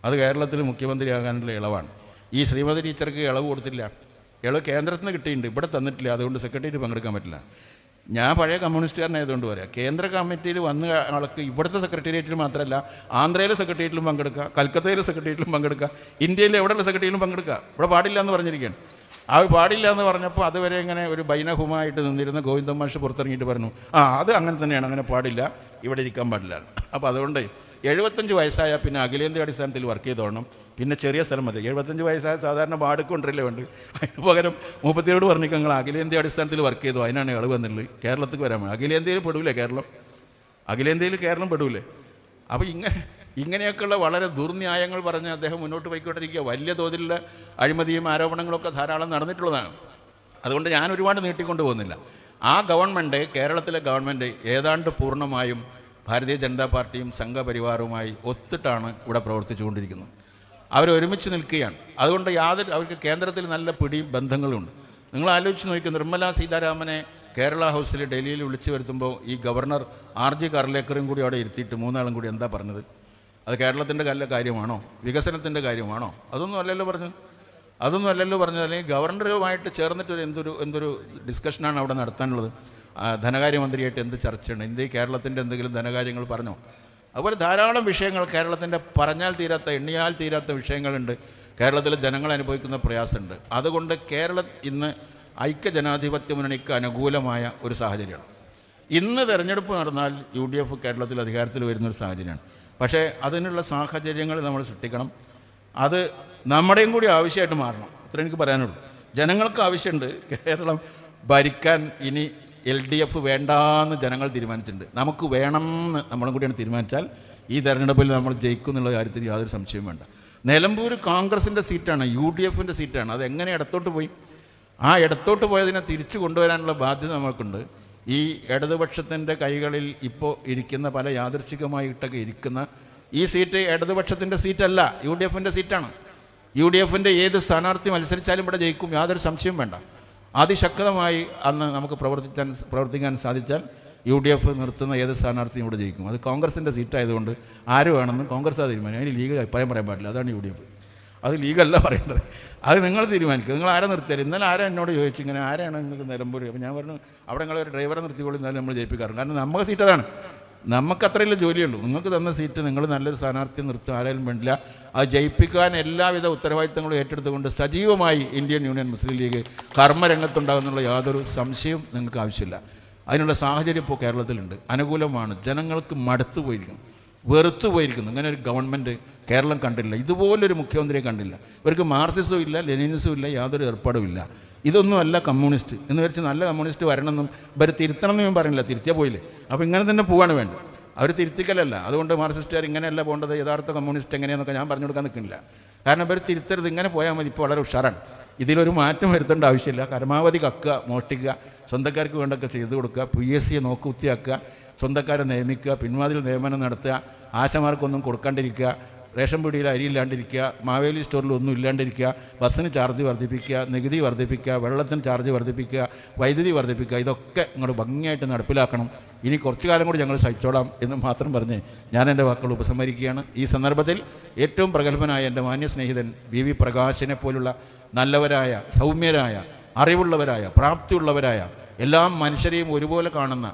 അത് കേരളത്തിൽ മുഖ്യമന്ത്രിയാകാനുള്ള ഇളവാണ്. ഈ ശ്രീമതി ടീച്ചർക്ക് ഇളവ് കൊടുത്തില്ല. ഇളവ് കേന്ദ്രത്തിന് കിട്ടിയിട്ടുണ്ട്. ഇവിടെ തന്നിട്ടില്ല. അതുകൊണ്ട് സെക്രട്ടേറിയറ്റ് പങ്കെടുക്കാൻ പറ്റില്ല. ഞാൻ പഴയ കമ്മ്യൂണിസ്റ്റുകാരനായതുകൊണ്ട് പറയാം. കേന്ദ്ര കമ്മിറ്റിയിൽ വന്ന ആൾക്ക് ഇവിടുത്തെ സെക്രട്ടേറിയറ്റിൽ മാത്രമല്ല ആന്ധ്രയിലെ സെക്രട്ടേറിയറ്റിലും പങ്കെടുക്കുക കൽക്കത്തയിലെ സെക്രട്ടേറിയറ്റിലും പങ്കെടുക്കുക ഇന്ത്യയിലെ എവിടെയുള്ള സെക്രട്ടേറിയറ്റിലും പങ്കെടുക്കുക. ഇവിടെ പാടില്ല എന്ന് പറഞ്ഞിരിക്കുകയാണ്. ആ പാടില്ല എന്ന് പറഞ്ഞപ്പോൾ അതുവരെ ഇങ്ങനെ ഒരു ബൈനഹുമായിട്ട് നിന്നിരുന്ന ഗോവിന്ദൻ മാഷ് പുറത്തിറങ്ങിയിട്ട് പറഞ്ഞു ആ അത് അങ്ങനെ തന്നെയാണ് അങ്ങനെ പാടില്ല ഇവിടെ ഇരിക്കാൻ പാടില്ല. അപ്പോൾ അതുകൊണ്ട് എഴുപത്തഞ്ച് വയസ്സായ പിന്നെ അഖിലേന്ത്യാ അടിസ്ഥാനത്തിൽ വർക്ക് ചെയ്തോണം പിന്നെ ചെറിയ സ്ഥലം മതി. എഴുപത്തഞ്ച് വയസ്സായ സാധാരണ വാടക്കൊണ്ടല്ലേ വേണ്ട അതിന് പകരം മുപ്പത്തിയേഴോട് പറഞ്ഞു ഞങ്ങൾ അഖിലേന്ത്യാ അടിസ്ഥാനത്തിൽ വർക്ക് ചെയ്തു. അതിനാണ് ഇളവ് എന്നുള്ളത് കേരളത്തിൽ വരാൻ അഖിലേന്ത്യയിൽ പെടൂലേ കേരളം? അഖിലേന്ത്യയിൽ കേരളം പെടൂലേ? അപ്പോൾ ഇങ്ങനെ ഇങ്ങനെയൊക്കെയുള്ള വളരെ ദുർന്യായങ്ങൾ പറഞ്ഞ് അദ്ദേഹം മുന്നോട്ട് പോയിക്കൊണ്ടിരിക്കുക. വലിയ തോതിലുള്ള അഴിമതിയും ആരോപണങ്ങളൊക്കെ ധാരാളം നടന്നിട്ടുള്ളതാണ്. അതുകൊണ്ട് ഞാൻ ഒരുപാട് നീട്ടിക്കൊണ്ട് പോകുന്നില്ല ആ ഗവൺമെന്റ് കേരളത്തിലെ ഗവൺമെന്റ് ഏതാണ്ട് പൂർണമായും ഭാരതീയ ജനതാ പാർട്ടിയും സംഘപരിവാറുമായി ഒത്തിട്ടാണ് ഇവിടെ പ്രവർത്തിച്ചുകൊണ്ടിരിക്കുന്നത്. അവർ ഒരുമിച്ച് നിൽക്കുകയാണ്. അതുകൊണ്ട് യാതൊരു അവർക്ക് കേന്ദ്രത്തിൽ നല്ല പിടിയും ബന്ധങ്ങളുണ്ട്. നിങ്ങൾ ആലോചിച്ച് നോക്കി നിർമ്മല സീതാരാമനെ കേരള ഹൗസിൽ ഡൽഹിയിൽ വിളിച്ചു വരുത്തുമ്പോൾ ഈ ഗവർണർ ആർ ജി കർലേക്കറും കൂടി അവിടെ ഇരുത്തിയിട്ട് മൂന്നാളും കൂടി എന്താ പറഞ്ഞത്? അത് കേരളത്തിന്റെ നല്ല കാര്യമാണോ? വികസനത്തിന്റെ കാര്യമാണോ? അതൊന്നും അല്ലല്ലോ പറഞ്ഞത്. അതൊന്നും അല്ലല്ലോ പറഞ്ഞത്. അല്ലെങ്കിൽ ഗവർണറുമായിട്ട് ചേർന്നിട്ട് എന്തൊരു എന്തൊരു ഡിസ്കഷനാണ് അവിടെ നടത്താനുള്ളത്. ധനകാര്യമന്ത്രിയായിട്ട് എന്ത് ചർച്ചയാണ്? ഇന്ത്യ കേരളത്തിന്റെ എന്തെങ്കിലും ധനകാര്യങ്ങൾ പറഞ്ഞോ? അതുപോലെ ധാരാളം വിഷയങ്ങൾ കേരളത്തിന്റെ പറഞ്ഞാൽ തീരാത്ത എണ്ണിയാൽ തീരാത്ത വിഷയങ്ങളുണ്ട്. കേരളത്തിലെ ജനങ്ങൾ അനുഭവിക്കുന്ന പ്രയാസമുണ്ട്. അതുകൊണ്ട് കേരളം ഇന്ന് ഐക്യ ജനാധിപത്യ മുന്നണിക്ക് അനുകൂലമായ ഒരു സാഹചര്യമാണ്. ഇന്ന് തെരഞ്ഞെടുപ്പ് നടന്നാൽ യു ഡി എഫ് കേരളത്തിൽ അധികാരത്തിൽ വരുന്നൊരു സാഹചര്യമാണ്. പക്ഷേ അതിനുള്ള സാഹചര്യങ്ങൾ നമ്മൾ സൃഷ്ടിക്കണം. അത് നമ്മുടെയും കൂടി ആവശ്യമായിട്ട് മാറണം. അത്ര എനിക്ക് പറയാനുള്ളൂ. ജനങ്ങൾക്ക് ആവശ്യമുണ്ട് കേരളം ഭരിക്കാൻ ഇനി എൽ ഡി എഫ് വേണ്ടാന്ന് ജനങ്ങൾ തീരുമാനിച്ചിട്ടുണ്ട്. നമുക്ക് വേണമെന്ന് നമ്മളും കൂടിയാണ് തീരുമാനിച്ചാൽ ഈ തെരഞ്ഞെടുപ്പിൽ നമ്മൾ ജയിക്കും എന്നുള്ള കാര്യത്തിൽ യാതൊരു സംശയവും വേണ്ട. നിലമ്പൂർ കോൺഗ്രസിന്റെ സീറ്റാണ് യു ഡി എഫിന്റെ സീറ്റാണ്. അത് എങ്ങനെ ഇടത്തോട്ട് പോയി? ആ ഇടത്തോട്ട് പോയതിനെ തിരിച്ചു കൊണ്ടുവരാനുള്ള ബാധ്യത നമുക്കുണ്ട് ഈ ഇടതുപക്ഷത്തിന്റെ കൈകളിൽ ഇപ്പോൾ ഇരിക്കുന്ന പല യാദൃച്ഛികമായിട്ടൊക്കെ ഇരിക്കുന്ന ഈ സീറ്റ് ഇടതുപക്ഷത്തിന്റെ സീറ്റല്ല യു ഡി എഫിന്റെ സീറ്റാണ്. യു ഡി എഫിന്റെ ഏത് സ്ഥാനാർത്ഥി മത്സരിച്ചാലും ഇവിടെ ജയിക്കും യാതൊരു സംശയവും വേണ്ട. അതിശക്തമായി അന്ന് നമുക്ക് പ്രവർത്തിക്കാൻ പ്രവർത്തിക്കാൻ സാധിച്ചാൽ യു ഡി എഫ് നിർത്തുന്ന ഏത് സ്ഥാനാർത്ഥിയും ഇവിടെ ജയിക്കും. അത് കോൺഗ്രസിന്റെ സീറ്റായതുകൊണ്ട് ആര് വേണമെന്ന് കോൺഗ്രസ് ആ തീരുമാനം അതിന് ലീഗ് അഭിപ്രായം പറയാൻ പാടില്ല. അതാണ് യു ഡി എഫ്. അത് ലീഗല്ല പറയേണ്ടത്. അത് നിങ്ങൾ തീരുമാനിക്കുക നിങ്ങൾ ആരെ നിർത്തിയാലും ഇന്നലെ ആരാ എന്നോട് ചോദിച്ചു ഇങ്ങനെ ആരാണ് നിങ്ങൾക്ക് നിലമ്പൂർ? അപ്പോൾ ഞാൻ പറഞ്ഞു അവിടെ നിങ്ങളൊരു ഡ്രൈവറെ നിർത്തിക്കൊള്ളി എന്നാലും നമ്മൾ ജയിപ്പിക്കാറുണ്ട്. കാരണം നമുക്ക് സീറ്റ് അതാണ് നമുക്ക് അത്രയല്ലേ ജോലിയുള്ളൂ. നിങ്ങൾക്ക് തന്ന സീറ്റ് നിങ്ങൾ നല്ലൊരു സ്ഥാനാർത്ഥി നിർത്തുക ആരായാലും വേണ്ടില്ല. അത് ജയിപ്പിക്കാൻ എല്ലാവിധ ഉത്തരവാദിത്തങ്ങളും ഏറ്റെടുത്തുകൊണ്ട് സജീവമായി ഇന്ത്യൻ യൂണിയൻ മുസ്ലിം ലീഗ് കർമ്മരംഗത്തുണ്ടാകുന്നുള്ള യാതൊരു സംശയവും നിങ്ങൾക്ക് ആവശ്യമില്ല. അതിനുള്ള സാഹചര്യം ഇപ്പോൾ കേരളത്തിലുണ്ട്. അനുകൂലമാണ്. ജനങ്ങൾക്ക് മടുത്തു പോയിരിക്കുന്നു. വെറുത്തു പോയിരിക്കുന്നു. ഇങ്ങനെ ഒരു ഗവൺമെന്റ് കേരളം കണ്ടില്ല. ഇതുപോലൊരു മുഖ്യമന്ത്രിയെ കണ്ടില്ല. ഇവർക്ക് മാർസിസും ഇല്ല ലെനിനിസവും ഇല്ല യാതൊരു ഏർപ്പാടുമില്ല. ഇതൊന്നുമല്ല കമ്മ്യൂണിസ്റ്റ്. എന്ന് വെച്ച് നല്ല കമ്മ്യൂണിസ്റ്റ് വരണമെന്നും ഇവർ തിരുത്തണം എന്ന് ഞാൻ പറയുന്നില്ല തിരുത്തിയാൽ പോയില്ലേ. അപ്പോൾ ഇങ്ങനെ തന്നെ പോവാണ് വേണ്ടത്. അവർ തിരുത്തിക്കലല്ല. അതുകൊണ്ട് മാർക്സിസ്റ്റുകാർ ഇങ്ങനെയല്ല പോകേണ്ടത്. യഥാർത്ഥ കമ്മ്യൂണിസ്റ്റ് എങ്ങനെയാണെന്നൊക്കെ ഞാൻ പറഞ്ഞു കൊടുക്കാൻ നിൽക്കുന്നില്ല. കാരണം ഇവർ തിരുത്തരുത്. ഇങ്ങനെ പോയാൽ മതി. ഇപ്പോൾ വളരെ ഉഷാറാണ്. ഇതിലൊരു മാറ്റം വരുത്തേണ്ട ആവശ്യമില്ല. പരമാവധി കക്കുക മോഷ്ടിക്കുക സ്വന്തക്കാർക്ക് വേണ്ടൊക്കെ ചെയ്തു കൊടുക്കുക പി എസ് സിയെ നോക്കുകുത്തിയാക്കുക സ്വന്തക്കാരെ നിയമിക്കുക പിൻവാതിൽ നിയമനം നടത്തുക ആശമാർക്കൊന്നും കൊടുക്കാണ്ടിരിക്കുക റേഷൻ പീടിയിൽ അരി ഇല്ലാണ്ടിരിക്കുക മാവേലി സ്റ്റോറിൽ ഒന്നും ഇല്ലാണ്ടിരിക്കുക ബസ്സിന് ചാർജ് വർദ്ധിപ്പിക്കുക നികുതി വർദ്ധിപ്പിക്കുക വെള്ളത്തിന് ചാർജ് വർദ്ധിപ്പിക്കുക വൈദ്യുതി വർദ്ധിപ്പിക്കുക ഇതൊക്കെ ഇങ്ങോട്ട് ഭംഗിയായിട്ട് നടപ്പിലാക്കണം. ഇനി കുറച്ചു കാലം കൂടി ഞങ്ങൾ സഹിച്ചോളാം എന്ന് മാത്രം പറഞ്ഞ് ഞാൻ എന്റെ വാക്കുകൾ ഉപസംഹരിക്കുകയാണ്. ഈ സന്ദർഭത്തിൽ ഏറ്റവും പ്രഗത്ഭനായ എന്റെ മാന്യ സ്നേഹിതൻ വി വി പ്രകാശിനെ പോലുള്ള നല്ലവരായ സൗമ്യരായ അറിവുള്ളവരായ പ്രാപ്തിയുള്ളവരായ എല്ലാ മനുഷ്യരെയും ഒരുപോലെ കാണുന്ന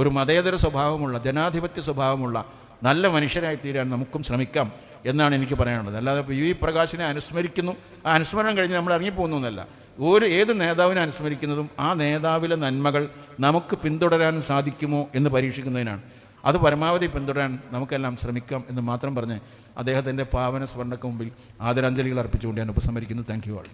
ഒരു മതേതര സ്വഭാവമുള്ള ജനാധിപത്യ സ്വഭാവമുള്ള നല്ല മനുഷ്യരായി തീരാൻ നമുക്കും ശ്രമിക്കാം. എന്നാണ് എനിക്ക് പറയാനുള്ളത്. അല്ലാതെ ഇപ്പോൾ യു വി പ്രകാശിനെ അനുസ്മരിക്കുന്നു. ആ അനുസ്മരണം കഴിഞ്ഞ് നമ്മൾ ഇറങ്ങിപ്പോകുന്നു എന്നല്ല. ഒരു ഏത് നേതാവിനെ അനുസ്മരിക്കുന്നതും ആ നേതാവിലെ നന്മകൾ നമുക്ക് പിന്തുടരാൻ സാധിക്കുമോ എന്ന് പരീക്ഷിക്കുന്നതിനാണ്. അത് പരമാവധി പിന്തുടരാൻ നമുക്കെല്ലാം ശ്രമിക്കാം എന്ന് മാത്രം പറഞ്ഞ് അദ്ദേഹത്തിന്റെ പാവന സ്മരണക്ക് മുമ്പിൽ ആദരാഞ്ജലികൾ അർപ്പിച്ചുകൊണ്ട് ഞാൻ ഉപസംഹരിക്കുന്നു. Thank you all